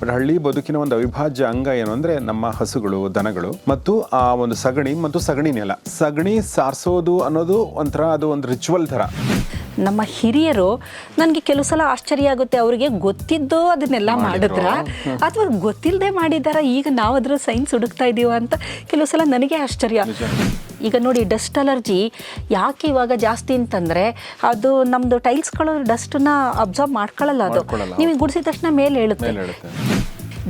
But ಹಳ್ಳಿ ಬದುಕಿನ ಒಂದು ಅವಿಭಾಜ್ಯ ಅಂಗ ಏನು ಅಂದರೆ ನಮ್ಮ ಹಸುಗಳು ದನಗಳು ಮತ್ತು ಆ ಒಂದು ಸಗಣಿ ಮತ್ತು ಸಗಣಿ ನೆಲ. ಸಗಣಿ ಸಾರಿಸೋದು ಅನ್ನೋದು ಒಂಥರ ಅದು ಒಂದು ರಿಚುವಲ್ ಥರ. ನಮ್ಮ ಹಿರಿಯರು ನನಗೆ ಕೆಲವು ಸಲ ಆಶ್ಚರ್ಯ ಆಗುತ್ತೆ ಅವರಿಗೆ ಗೊತ್ತಿದ್ದೋ ಅದನ್ನೆಲ್ಲ ಮಾಡಿದ್ರ. ಅಥವಾ ಗೊತ್ತಿಲ್ಲದೆ ಮಾಡಿದಾರ ಈಗ ನಾವು ಅದ್ರ ಸೈನ್ಸ್ ಹುಡುಕ್ತಾ ಇದೀವ ಅಂತ ಕೆಲವು ಸಲ ನನಗೆ ಆಶ್ಚರ್ಯ. ಈಗ ನೋಡಿ ಡಸ್ಟ್ ಅಲರ್ಜಿ ಯಾಕೆ ಇವಾಗ ಜಾಸ್ತಿ ಅಂತಂದ್ರೆ ಅದು ನಮ್ಮದು ಟೈಲ್ಸ್ಗಳು ಡಸ್ಟನ್ನ ಅಬ್ಸಾರ್ಬ್ ಮಾಡ್ಕೊಳ್ಳಲ್ಲ ಅದು. ನೀವು ಗುಡಿಸಿದ ತಕ್ಷಣ ಮೇಲೆ ಹೇಳುತ್ತೆ.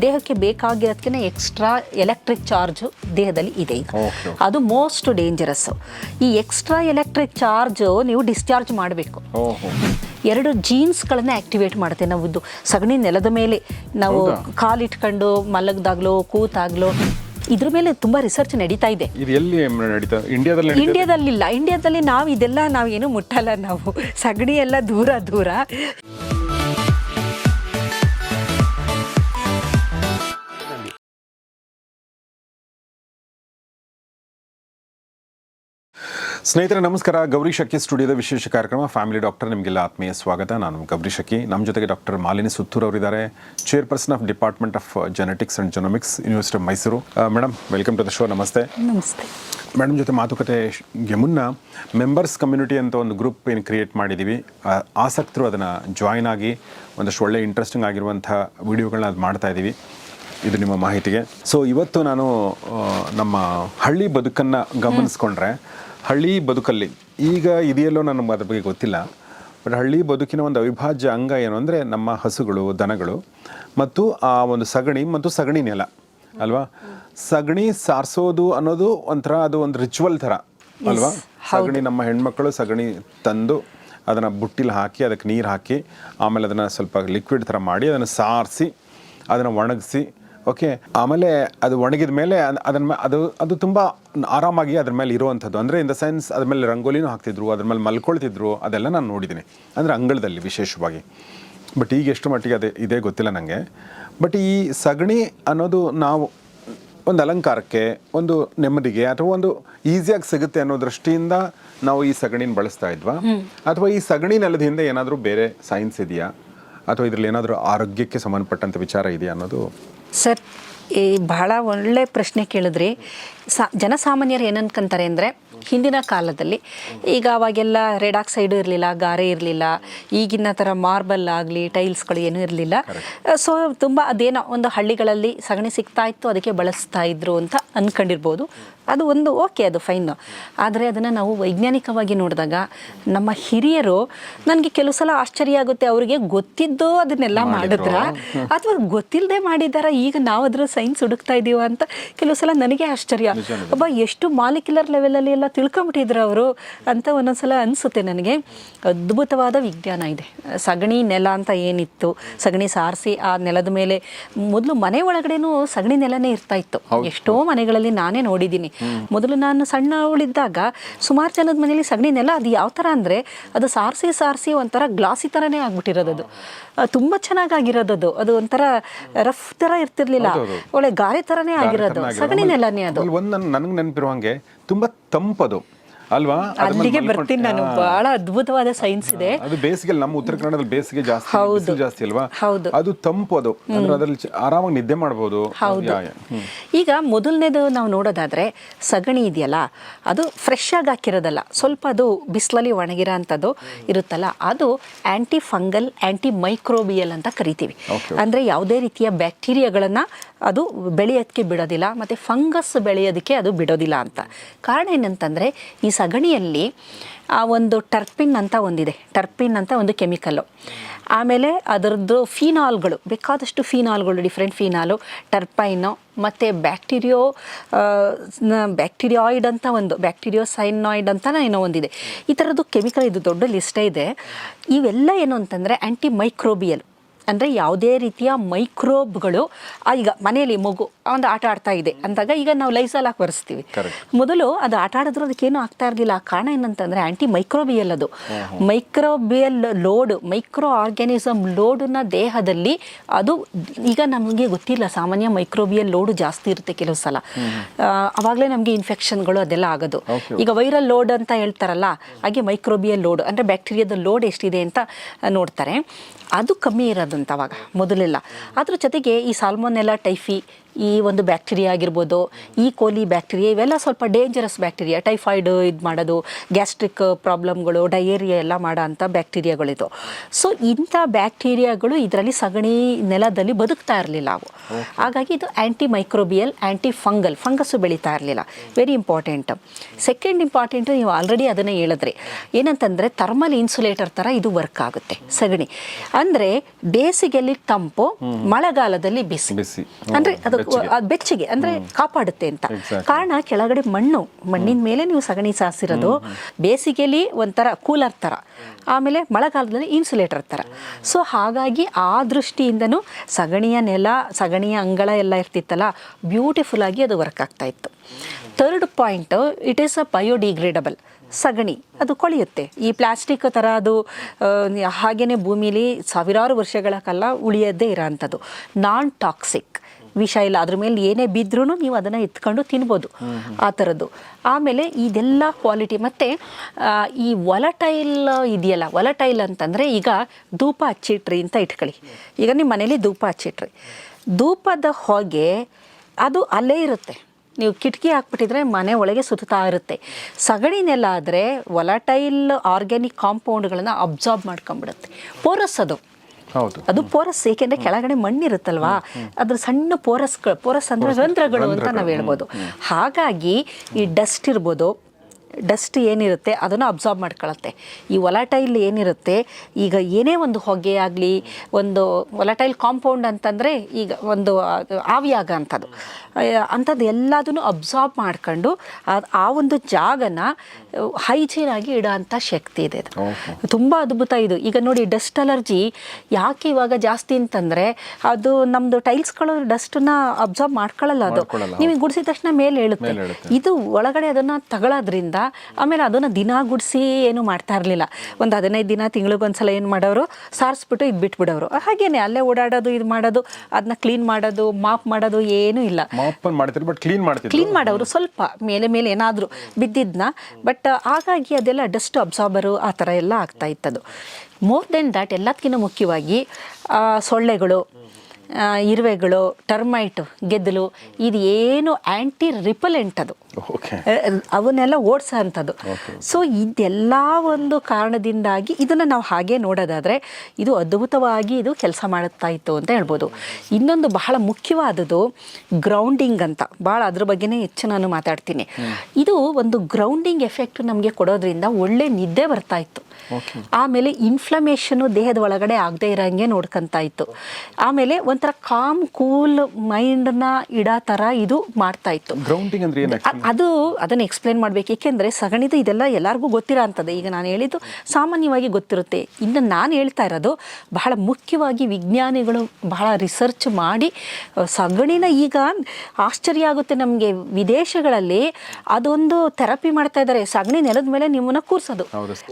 ದೇಹಕ್ಕೆ ಬೇಕಾಗಿರೋದಕ್ಕಿಂತ ಎಕ್ಸ್ಟ್ರಾ ಎಲೆಕ್ಟ್ರಿಕ್ ಚಾರ್ಜ್ ದೇಹದಲ್ಲಿ ಇದೆ ಈಗ. ಅದು ಮೋಸ್ಟ್ ಡೇಂಜರಸ್ ಈ ಎಕ್ಸ್ಟ್ರಾ ಎಲೆಕ್ಟ್ರಿಕ್ ಚಾರ್ಜ್ ನೀವು ಡಿಸ್ಚಾರ್ಜ್ ಮಾಡಬೇಕು. ಎರಡು ಜೀನ್ಸ್ಗಳನ್ನ ಆಕ್ಟಿವೇಟ್ ಮಾಡುತ್ತೆ ನಾವು ಇದು ಸಗಣಿ ನೆಲದ ಮೇಲೆ ನಾವು ಕಾಲು ಕಾಲಿಟ್ಕೊಂಡು ಮಲಗ್ದಾಗ್ಲೋ ಕೂತಾಗ್ಲೋ ಇದ್ರ ಮೇಲೆ ತುಂಬಾ ರಿಸರ್ಚ್ ನಡೀತಾ ಇದೆ. ಇದು ಎಲ್ಲಿ ನಡೀತಾ ಇಂಡಿಯಾದಲ್ಲಿ ಇಂಡಿಯಾದಲ್ಲಿಲ್ಲ ಇಂಡಿಯಾದಲ್ಲಿ ನಾವು ಇದೆಲ್ಲ ನಾವು ಏನು ಮುಟ್ಟಲ್ಲ ನಾವು. ಸಗಣಿ ಎಲ್ಲ ದೂರ ದೂರ. ಸ್ನೇಹಿತರೆ ನಮಸ್ಕಾರ. ಗೌರಿ ಶಕ್ಕಿ ಸ್ಟುಡಿಯೋದ ವಿಶೇಷ ಕಾರ್ಯಕ್ರಮ. ಫ್ಯಾಮಿಲಿ ಡಾಕ್ಟರ್ ನಿಮಗೆಲ್ಲ ಆತ್ಮೀಯ ಸ್ವಾಗತ. ನಾನು ಗೌರಿ ಶಕ್ಕಿ ನಮ್ಮ ಜೊತೆಗೆ ಡಾಕ್ಟರ್ ಮಾಲಿನಿ ಸುತ್ತೂರ್ ಅವರಿದ್ದಾರೆ. Chairperson of department of genetics and genomics university of Mysuru. Madam welcome to the show. ನಮಸ್ತೆ. ನಮಸ್ತೆ. ಮೇಡಮ್ ಜೊತೆ ಮಾತುಕತೆಗೆ ಮುನ್ನ ಮೆಂಬರ್ಸ್ ಕಮ್ಯುನಿಟಿ ಅಂತ ಒಂದು ಗ್ರೂಪ್ ಏನು ಕ್ರಿಯೇಟ್ ಮಾಡಿದ್ದೀವಿ ಆಸಕ್ತರು ಅದನ್ನು ಜಾಯ್ನ್ ಆಗಿ ಒಂದಷ್ಟು ಒಳ್ಳೆ ಇಂಟ್ರೆಸ್ಟಿಂಗ್ ಆಗಿರುವಂಥ ವಿಡಿಯೋಗಳನ್ನ ಅದು ಮಾಡ್ತಾ ಇದ್ದೀವಿ ಇದು ನಿಮ್ಮ ಮಾಹಿತಿಗೆ. ಸೊ ಇವತ್ತು ನಾನು ನಮ್ಮ ಹಳ್ಳಿ ಬದುಕನ್ನು ಗಮನಿಸ್ಕೊಂಡ್ರೆ ಹಳ್ಳಿ ಬದುಕಲ್ಲಿ. ಈಗ ಇದೆಯಲ್ಲೋ ನನಗೆ ಅದ್ರ ಬಗ್ಗೆ ಗೊತ್ತಿಲ್ಲ. ಬಟ್ ಹಳ್ಳಿ ಬದುಕಿನ ಒಂದು ಅವಿಭಾಜ್ಯ ಅಂಗ ಏನು ಅಂದರೆ ನಮ್ಮ ಹಸುಗಳು ದನಗಳು ಮತ್ತು ಆ ಒಂದು ಸಗಣಿ ಮತ್ತು ಸಗಣಿ ನೆಲ. ಅಲ್ವಾ? ಸಗಣಿ ಸಾರಿಸೋದು ಅನ್ನೋದು ಒಂಥರ ಅದು ಒಂದು ರಿಚುವಲ್ ಥರ. ಅಲ್ವಾ? ಸಗಣಿ ನಮ್ಮ ಹೆಣ್ಮಕ್ಳು ಸಗಣಿ ತಂದು ಅದನ್ನು ಬುಟ್ಟಿಲಿ ಹಾಕಿ ಅದಕ್ಕೆ ನೀರು ಹಾಕಿ ಆಮೇಲೆ ಅದನ್ನು ಸ್ವಲ್ಪ ಲಿಕ್ವಿಡ್ ಥರ ಮಾಡಿ ಅದನ್ನು ಸಾರಿಸಿ ಅದನ್ನು ಒಣಗಿಸಿ ಓಕೆ ಆಮೇಲೆ ಅದು ಒಣಗಿದ ಮೇಲೆ ಅದನ್ನ ಅದು ಅದು ತುಂಬ ಆರಾಮಾಗಿ ಅದ್ರ ಮೇಲೆ ಇರುವಂಥದ್ದು. ಅಂದರೆ ಇನ್ ದ ಸೆನ್ಸ್ ಅದ್ರ ಮೇಲೆ ರಂಗೋಲಿನೂ ಹಾಕ್ತಿದ್ರು ಅದ್ರ ಮೇಲೆ ಮಲ್ಕೊಳ್ತಿದ್ರು ಅದೆಲ್ಲ ನಾನು ನೋಡಿದ್ದೀನಿ. ಅಂದರೆ ಅಂಗಳದಲ್ಲಿ ವಿಶೇಷವಾಗಿ. ಬಟ್ ಈಗ ಎಷ್ಟು ಮಟ್ಟಿಗೆ ಅದೇ ಇದೇ ಗೊತ್ತಿಲ್ಲ ನನಗೆ ಬಟ್ ಈ ಸಗಣಿ ಅನ್ನೋದು ನಾವು ಒಂದು ಅಲಂಕಾರಕ್ಕೆ ಒಂದು ನೆಮ್ಮದಿಗೆ ಅಥವಾ ಒಂದು ಈಸಿಯಾಗಿ ಸಿಗುತ್ತೆ ಅನ್ನೋ ದೃಷ್ಟಿಯಿಂದ ನಾವು ಈ ಸಗಣಿನ ಬಳಸ್ತಾ ಇದ್ವಾ? ಅಥವಾ ಈ ಸಗಣಿ ನೆಲದ ಹಿಂದೆ ಏನಾದರೂ ಬೇರೆ ಸೈನ್ಸ್ ಇದೆಯಾ? ಅಥವಾ ಇದರಲ್ಲಿ ಏನಾದರೂ ಆರೋಗ್ಯಕ್ಕೆ ಸಂಬಂಧಪಟ್ಟಂಥ ವಿಚಾರ ಇದೆಯಾ ಅನ್ನೋದು ಸರ್ ಈ ಬಹಳ ಒಳ್ಳೆ ಪ್ರಶ್ನೆ ಕೇಳಿದ್ರಿ. ಸಾ ಜನಸಾಮಾನ್ಯರು ಏನನ್ಕೊಂತಾರೆ ಅಂದರೆ ಹಿಂದಿನ ಕಾಲದಲ್ಲಿ ಈಗ ಅವಾಗೆಲ್ಲ ರೆಡ್ ಆಕ್ಸೈಡು ಇರಲಿಲ್ಲ ಗಾರೆ ಇರಲಿಲ್ಲ ಈಗಿನ ಥರ ಮಾರ್ಬಲ್ ಆಗಲಿ ಟೈಲ್ಸ್ಗಳು ಏನೂ ಇರಲಿಲ್ಲ. ಸೊ ತುಂಬ ಅದೇನೋ ಒಂದು ಹಳ್ಳಿಗಳಲ್ಲಿ ಸಗಣಿ ಸಿಗ್ತಾ ಇತ್ತು ಅದಕ್ಕೆ ಬಳಸ್ತಾ ಇದ್ರು ಅಂತ ಅಂದ್ಕೊಂಡಿರ್ಬೋದು ಅದು ಒಂದು ಓಕೆ ಅದು ಫೈನ್ ಆದರೆ ಅದನ್ನು ನಾವು ವೈಜ್ಞಾನಿಕವಾಗಿ ನೋಡಿದಾಗ ನಮ್ಮ ಹಿರಿಯರು ನನಗೆ ಕೆಲವು ಸಲ ಆಶ್ಚರ್ಯ ಆಗುತ್ತೆ ಅವರಿಗೆ ಗೊತ್ತಿದ್ದೋ ಅದನ್ನೆಲ್ಲ ಮಾಡಿದ್ರ. ಅಥವಾ ಗೊತ್ತಿಲ್ಲದೆ ಮಾಡಿದಾರ? ಈಗ ನಾವು ಅದ್ರ ಸೈನ್ಸ್ ಹುಡುಕ್ತಾ ಇದೀವ ಅಂತ ಕೆಲವು ಸಲ ನನಗೆ ಆಶ್ಚರ್ಯ. ಒಬ್ಬ ಎಷ್ಟು ಮಾಲಿಕ್ಯುಲರ್ ಲೆವೆಲಲ್ಲಿ ಎಲ್ಲ ತಿಳ್ಕೊಂಬಿಟ್ಟಿದ್ರು ಅವರು ಅಂತ ಒಂದೊಂದ್ಸಲ ಅನಿಸುತ್ತೆ ನನಗೆ. ಅದ್ಭುತವಾದ ವಿಜ್ಞಾನ ಇದೆ. ಸಗಣಿ ನೆಲ ಅಂತ ಏನಿತ್ತು ಸಗಣಿ ಸಾರಿಸಿ ಆ ನೆಲದ ಮೇಲೆ ಮೊದಲು ಮನೆ ಒಳಗಡೆನೂ ಸಗಣಿ ನೆಲನೇ ಇರ್ತಾ ಇತ್ತು. ಎಷ್ಟೋ ಮನೆಗಳಲ್ಲಿ ನಾನೇ ನೋಡಿದ್ದೀನಿ. ಮೊದಲು ನಾನು ಸಣ್ಣವಳಿದ್ದಾಗ ಸುಮಾರು ಜನದ ಮನೇಲಿ ಸಗಣಿನೆಲ್ಲ ನೆಲ ಅದು ಯಾವ ಥರ ಅಂದರೆ ಅದು ಸಾರಿಸಿ ಸಾರಿಸಿ ಒಂಥರ ಗ್ಲಾಸಿ ಥರನೇ ಆಗ್ಬಿಟ್ಟಿರೋದದು ತುಂಬ ಚೆನ್ನಾಗಾಗಿರೋದದು. ಅದು ಅದು ಒಂಥರ ರಫ್ ಥರ ಇರ್ತಿರ್ಲಿಲ್ಲ. ಒಳ್ಳೆ ಗಾರೆ ಥರನೇ ಆಗಿರೋದು. ಸಗಣಿನೆಲ್ಲನೇ ನೆಲನೇ ಅದು. ಒಂದು ನನಗೆ ನೆನಪಿರೋ ಹಾಗೆ ತುಂಬ ತಂಪದು. ಅಲ್ವಾ? ಅಲ್ಲಿಗೆ ಬರ್ತೀನಿ ನಾನು. ಬಹಳ ಅದ್ಭುತವಾದ ಸೈನ್ಸ್ ಇದೆ. ಅದು ಬೇಸಿಗೆ ನಮ್ಮ ಉತ್ತರ ಕನ್ನಡದಲ್ಲಿ ಬೇಸಿಗೆ ಜಾಸ್ತಿ. ಜಾಸ್ತಿ ಅಲ್ವಾ? ಹೌದು. ಅದು ತಂಪು ಅದು. ಅಂದ್ರೆ ಅದರಲ್ಲಿ ಆರಾಮಾಗಿ ನಿದ್ದೆ ಮಾಡಬಹುದು ಹೌದು. ಈಗ ಮೊದಲನೇದು ನಾವು ನೋಡೋದಾದ್ರೆ ಸಗಣಿ ಇದೆಯಲ್ಲ ಅದು ಫ್ರೆಶ್ ಆಗಿ ಹಾಕಿರೋದಲ್ಲ. ಸ್ವಲ್ಪ ಅದು ಬಿಸಿಲಲ್ಲಿ ಒಣಗಿರೋ ಅಂಥದ್ದು ಇರುತ್ತಲ್ಲ. ಅದು ಆ್ಯಂಟಿ ಫಂಗಲ್ ಆ್ಯಂಟಿ ಮೈಕ್ರೋಬಿಯಲ್ ಅಂತ ಕರಿತೀವಿ. ಅಂದ್ರೆ ಅಂದರೆ ಯಾವುದೇ ರೀತಿಯ ಬ್ಯಾಕ್ಟೀರಿಯಾಗಳನ್ನು ಅದು ಬೆಳೆಯೋದಕ್ಕೆ ಬಿಡೋದಿಲ್ಲ ಮತ್ತು ಫಂಗಸ್ ಬೆಳೆಯೋದಕ್ಕೆ ಅದು ಬಿಡೋದಿಲ್ಲ ಅಂತ. ಕಾರಣ ಏನಂತಂದರೆ ಈ ಸಗಣಿಯಲ್ಲಿ, ಆ ಒಂದು ಟರ್ಪಿನ್ ಅಂತ ಒಂದಿದೆ. ಟರ್ಪಿನ್ ಅಂತ ಒಂದು ಕೆಮಿಕಲ್ಲು. ಆಮೇಲೆ ಅದರದ್ದು ಫೀನಾಲ್ಗಳು, ಬೇಕಾದಷ್ಟು ಫೀನಾಲ್ಗಳು, ಡಿಫ್ರೆಂಟ್ ಫೀನಾಲು, ಟರ್ಪೈನು, ಮತ್ತು ಬ್ಯಾಕ್ಟೀರಿಯೋ ಬ್ಯಾಕ್ಟೀರಿಯಾಯ್ಡ್ ಅಂತ ಒಂದು, ಬ್ಯಾಕ್ಟೀರಿಯೋ ಸೈನಾಯ್ಡ್ ಅಂತ ಏನೋ ಒಂದಿದೆ. ಈ ಥರದ್ದು ಕೆಮಿಕಲ್ ಇದು ದೊಡ್ಡ ಲಿಸ್ಟೇ ಇದೆ. ಇವೆಲ್ಲ ಏನು ಅಂತಂದರೆ ಆ್ಯಂಟಿ ಮೈಕ್ರೋಬಿಯಲ್ ಅಂದರೆ ಯಾವುದೇ ರೀತಿಯ ಮೈಕ್ರೋಬ್ಗಳು ಈಗ ಮನೆಯಲ್ಲಿ ಮಗು ಒಂದು ಆಟ ಆಡ್ತಾ ಇದೆ ಅಂದಾಗ ಈಗ ನಾವು ಲೈಸಾಲ್ ಹಾಕಿ ಒರೆಸ್ತೀವಿ. ಮೊದಲು ಅದು ಆಟ ಆಡಿದ್ರು ಅದಕ್ಕೇನು ಆಗ್ತಾ ಇರಲಿಲ್ಲ. ಆ ಕಾರಣ ಏನಂತಂದರೆ ಆ್ಯಂಟಿ ಮೈಕ್ರೋಬಿಯಲ್ ಅದು ಮೈಕ್ರೋಬಿಯಲ್ ಲೋಡ್ ಮೈಕ್ರೋ ಆರ್ಗ್ಯಾನಿಸಮ್ ಲೋಡನ್ನ ದೇಹದಲ್ಲಿ ಅದು ಈಗ ನಮಗೆ ಗೊತ್ತಿಲ್ಲ. ಸಾಮಾನ್ಯ ಮೈಕ್ರೋಬಿಯಲ್ ಲೋಡು ಜಾಸ್ತಿ ಇರುತ್ತೆ ಕೆಲವು ಸಲ. ಅವಾಗಲೇ ನಮಗೆ ಇನ್ಫೆಕ್ಷನ್ಗಳು ಅದೆಲ್ಲ ಆಗೋದು. ಈಗ ವೈರಲ್ ಲೋಡ್ ಅಂತ ಹೇಳ್ತಾರಲ್ಲ ಹಾಗೆ ಮೈಕ್ರೋಬಿಯಲ್ ಲೋಡ್ ಅಂದರೆ ಬ್ಯಾಕ್ಟೀರಿಯಾದ ಲೋಡ್ ಎಷ್ಟಿದೆ ಅಂತ ನೋಡ್ತಾರೆ. ಅದು ಕಮ್ಮಿ ಇರೋದ್ರಿಂದ ಅಂತ ಅವಾಗ. ಮೊದಲೆಲ್ಲ. ಅದ್ರ ಜೊತೆಗೆ ಈ ಸಾಲ್ಮೊನೆಲ್ಲ ಟೈಫಿ ಈ ಒಂದು ಬ್ಯಾಕ್ಟೀರಿಯಾ ಆಗಿರ್ಬೋದು ಈ ಕೋಲಿ ಬ್ಯಾಕ್ಟೀರಿಯಾ ಇವೆಲ್ಲ ಸ್ವಲ್ಪ ಡೇಂಜರಸ್ ಬ್ಯಾಕ್ಟೀರಿಯಾ ಟೈಫಾಯ್ಡ್ ಇದು ಮಾಡೋದು ಗ್ಯಾಸ್ಟ್ರಿಕ್ ಪ್ರಾಬ್ಲಮ್ಗಳು ಡಯೇರಿಯಾ ಎಲ್ಲ ಮಾಡೋ ಅಂಥ ಬ್ಯಾಕ್ಟೀರಿಯಾಗಳಿದು. ಸೊ ಇಂಥ ಬ್ಯಾಕ್ಟೀರಿಯಾಗಳು ಇದರಲ್ಲಿ ಸಗಣಿ ನೆಲದಲ್ಲಿ ಬದುಕ್ತಾ ಇರಲಿಲ್ಲ ಅವು. ಹಾಗಾಗಿ ಇದು anti microbial anti fungal fungus ಬೆಳೀತಾ ಇರಲಿಲ್ಲ. ವೆರಿ ಇಂಪಾರ್ಟೆಂಟ್ ಸೆಕೆಂಡ್ ಇಂಪಾರ್ಟೆಂಟು ನೀವು ಆಲ್ರೆಡಿ ಅದನ್ನೇ ಹೇಳಿದ್ರಿ. ಏನಂತಂದರೆ ಥರ್ಮಲ್ ಇನ್ಸುಲೇಟರ್ ಥರ ಇದು ವರ್ಕ್ ಆಗುತ್ತೆ ಸಗಣಿ. ಅಂದರೆ ಬೇಸಿಗೆಯಲ್ಲಿ ತಂಪು ಮಳೆಗಾಲದಲ್ಲಿ ಬಿಸಿ. ಬಿಸಿ. ಅಂದರೆ ಅದು. ಅದು ಬೆಚ್ಚಗೆ ಅಂದರೆ ಕಾಪಾಡುತ್ತೆ ಅಂತ. ಕಾರಣ ಕೆಳಗಡೆ ಮಣ್ಣು ಮಣ್ಣಿನ ಮೇಲೆ ನೀವು ಸಗಣಿ ಸಾಸಿರೋದು ಬೇಸಿಗೆಯಲ್ಲಿ ಒಂಥರ ಕೂಲರ್ ಥರ ಆಮೇಲೆ ಮಳೆಗಾಲದಲ್ಲಿ ಇನ್ಸುಲೇಟರ್ ಥರ ಸೊ ಹಾಗಾಗಿ ಆ ದೃಷ್ಟಿಯಿಂದನೂ ಸಗಣಿಯ ನೆಲ ಸಗಣಿಯ ಅಂಗಳ ಎಲ್ಲ ಇರ್ತಿತ್ತಲ್ಲ ಬ್ಯೂಟಿಫುಲ್ ಆಗಿ ಅದು ವರ್ಕ್ ಆಗ್ತಾ ಇತ್ತು. Third point it is a biodegradable ಸಗಣಿ ಅದು ಕೊಳೆಯುತ್ತೆ. ಈ ಪ್ಲಾಸ್ಟಿಕ್ ಥರ ಅದು ಹಾಗೆಯೇ ಭೂಮಿಲಿ ಸಾವಿರಾರು ವರ್ಷಗಳ ಕಾಲ ಉಳಿಯದೇ ಇರೋಂಥದ್ದು. ನಾನ್ ಟಾಕ್ಸಿಕ್ ವಿಷ ಇಲ್ಲ, ಅದ್ರ ಮೇಲೆ ಏನೇ ಬಿದ್ರೂ ನೀವು ಅದನ್ನು ಎತ್ಕೊಂಡು ತಿನ್ಬೋದು ಆ ಥರದ್ದು ಆಮೇಲೆ ಇದೆಲ್ಲ ಕ್ವಾಲಿಟಿ ಮತ್ತು ಈ ಒಲಟೈಲ್ ಇದೆಯಲ್ಲ ಒಲಟೈಲ್ ಅಂತಂದರೆ ಈಗ ಧೂಪ ಹಚ್ಚಿಟ್ರಿ ಅಂತ ಇಟ್ಕೊಳ್ಳಿ. ಈಗ ನಿಮ್ಮ ಮನೇಲಿ ಧೂಪ ಹಚ್ಚಿಟ್ರಿ. ಧೂಪದ ಹೊಗೆ ಅದು ಅಲ್ಲೇ ಇರುತ್ತೆ. ನೀವು ಕಿಟಕಿ ಹಾಕ್ಬಿಟ್ಟಿದ್ರೆ ಮನೆ ಒಳಗೆ ಸುತ್ತಾ ಇರುತ್ತೆ. ಸಗಣಿನೆಲ್ಲ ಆದರೆ ಒಲಟೈಲ್ ಆರ್ಗ್ಯಾನಿಕ್ ಕಾಂಪೌಂಡ್ಗಳನ್ನು ಅಬ್ಸಾರ್ಬ್ ಮಾಡ್ಕೊಂಬಿಡುತ್ತೆ ಪೋರಸ್ ಅದು. ಅದು ಪೋರಸ್ ಏಕೆಂದ್ರೆ ಕೆಳಗಡೆ ಮಣ್ಣಿರುತ್ತಲ್ವಾ? ಅದ್ರ ಸಣ್ಣ ಪೋರಸ್ಗಳು ಪೋರಸ್ ಅಂದ್ರೆ ರಂಧ್ರಗಳು ಅಂತ ನಾವು ಹೇಳ್ಬೋದು. ಹಾಗಾಗಿ ಈ ಡಸ್ಟ್ ಇರ್ಬೋದು ಡಸ್ಟ್ ಏನಿರುತ್ತೆ ಅದನ್ನು ಅಬ್ಸಾರ್ಬ್ ಮಾಡ್ಕೊಳತ್ತೆ. ಈ ಒಲಾಟೈಲ್ ಏನಿರುತ್ತೆ ಈಗ ಏನೇ ಒಂದು ಹೊಗೆ ಆಗಲಿ ಒಂದು ಒಲಾಟೈಲ್ ಕಾಂಪೌಂಡ್ ಅಂತಂದರೆ ಈಗ ಒಂದು ಆವಿಯಾಗ ಅಂಥದ್ದು. ಅಂಥದ್ದು ಎಲ್ಲದನ್ನು ಅಬ್ಸಾರ್ಬ್ ಮಾಡ್ಕೊಂಡು ಆ- ಒಂದು ಜಾಗನ ಹೈಜೀನ್ ಆಗಿ ಇಡೋ ಅಂಥ ಶಕ್ತಿ ಇದೆ ಅದು. ತುಂಬ ಅದ್ಭುತ ಇದು. ಈಗ ನೋಡಿ ಡಸ್ಟ್ ಅಲರ್ಜಿ ಯಾಕೆ ಇವಾಗ ಜಾಸ್ತಿ ಅಂತಂದರೆ ಅದು ನಮ್ಮದು ಟೈಲ್ಸ್ಗಳು ಡಸ್ಟನ್ನ ಅಬ್ಸಾರ್ಬ್ ಮಾಡ್ಕೊಳ್ಳಲ್ಲ ಅದು. ನಿಮಗೆ ನೀವು ಗುಡಿಸಿದ ತಕ್ಷಣ ಮೇಲೆ ಹೇಳುತ್ತೆ ಇದು ಒಳಗಡೆ ಅದನ್ನು ತಗೊಳ್ಳೋದ್ರಿಂದ ಆಮೇಲೆ ಅದನ್ನು ದಿನ ಗುಡಿಸಿ ಏನು ಮಾಡ್ತಾ ಇರಲಿಲ್ಲ. ಒಂದು ಹದಿನೈದು ದಿನ ತಿಂಗಳಿಗೊಂದ್ಸಲ ಏನು ಮಾಡೋರು ಸಾರಿಸ್ಬಿಟ್ಟು ಇದು ಬಿಟ್ಬಿಡೋರು. ಹಾಗೇನೆ ಅಲ್ಲೇ ಓಡಾಡೋದು ಇದು ಮಾಡೋದು ಅದನ್ನ ಕ್ಲೀನ್ ಮಾಡೋದು ಮಾಪ್ ಮಾಡೋದು ಏನೂ ಇಲ್ಲ. ಬಟ್ ಕ್ಲೀನ್ ಕ್ಲೀನ್ ಮಾಡೋರು ಸ್ವಲ್ಪ ಮೇಲೆ ಮೇಲೆ ಏನಾದರೂ ಬಿದ್ದಿದ್ನ ಬಟ್ ಹಾಗಾಗಿ ಅದೆಲ್ಲ ಡಸ್ಟ್ ಅಬ್ಸಾರ್ಬರು ಆ ಥರ ಎಲ್ಲ ಆಗ್ತಾ ಇತ್ತದು. ಮೋರ್ ದೆನ್ ದ್ಯಾಟ್ ಎಲ್ಲದಕ್ಕಿಂತ ಮುಖ್ಯವಾಗಿ ಸೊಳ್ಳೆಗಳು ಇರುವೆಗಳು ಟರ್ಮೈಟ್ ಗೆದ್ದಲು ಇದು ಏನು ಆ್ಯಂಟಿ ರಿಪಲೆಂಟ್ ಅದು ಅವನ್ನೆಲ್ಲ ಓಡಿಸೋ ಅಂಥದ್ದು ಸೊ ಇದೆಲ್ಲ ಒಂದು ಕಾರಣದಿಂದಾಗಿ ಇದನ್ನು ನಾವು ಹಾಗೆ ನೋಡೋದಾದರೆ ಇದು ಅದ್ಭುತವಾಗಿ ಇದು ಕೆಲಸ ಮಾಡುತ್ತಾ ಇತ್ತು ಅಂತ ಹೇಳ್ಬೋದು. ಇನ್ನೊಂದು ಬಹಳ ಮುಖ್ಯವಾದದ್ದು ಗ್ರೌಂಡಿಂಗ್ ಅಂತ. ಭಾಳ ಅದ್ರ ಬಗ್ಗೆನೇ ಹೆಚ್ಚು ನಾನು ಮಾತಾಡ್ತೀನಿ. ಇದು ಒಂದು ಗ್ರೌಂಡಿಂಗ್ ಎಫೆಕ್ಟ್ ನಮಗೆ ಕೊಡೋದ್ರಿಂದ ಒಳ್ಳೆ ನಿದ್ದೆ ಬರ್ತಾ ಇತ್ತು. ಆಮೇಲೆ ಇನ್ಫ್ಲಮೇಷನು ದೇಹದ ಒಳಗಡೆ ಆಗದೆ ಇರೋಂಗೆ ನೋಡ್ಕೊಂತ ಇತ್ತು. ಆಮೇಲೆ ಒಂಥರ ಕಾಮ್ ಕೂಲ್ ಮೈಂಡ್ನ ಇಡೋ ಥರ ಇದು ಮಾಡ್ತಾ ಇತ್ತು. ಅದು ಅದನ್ನು ಎಕ್ಸ್ಪ್ಲೇನ್ ಮಾಡಬೇಕು. ಏಕೆಂದರೆ ಸಗಣಿದು ಇದೆಲ್ಲ ಎಲ್ಲರಿಗೂ ಗೊತ್ತಿರೋ ಅಂಥದ್ದು ಈಗ ನಾನು ಹೇಳಿದ್ದು ಸಾಮಾನ್ಯವಾಗಿ ಗೊತ್ತಿರುತ್ತೆ. ಇನ್ನು ನಾನು ಹೇಳ್ತಾ ಇರೋದು ಬಹಳ ಮುಖ್ಯವಾಗಿ ವಿಜ್ಞಾನಿಗಳು ಬಹಳ ರಿಸರ್ಚ್ ಮಾಡಿ ಸಗಣಿನ ಈಗ ಆಶ್ಚರ್ಯ ಆಗುತ್ತೆ ನಮಗೆ ವಿದೇಶಗಳಲ್ಲಿ ಅದೊಂದು ಥೆರಪಿ ಮಾಡ್ತಾ ಇದ್ದಾರೆ ಸಗಣಿ ನೆಲದ ಮೇಲೆ ನಿಮ್ಮನ್ನ ಕೂರ್ಸೋದು.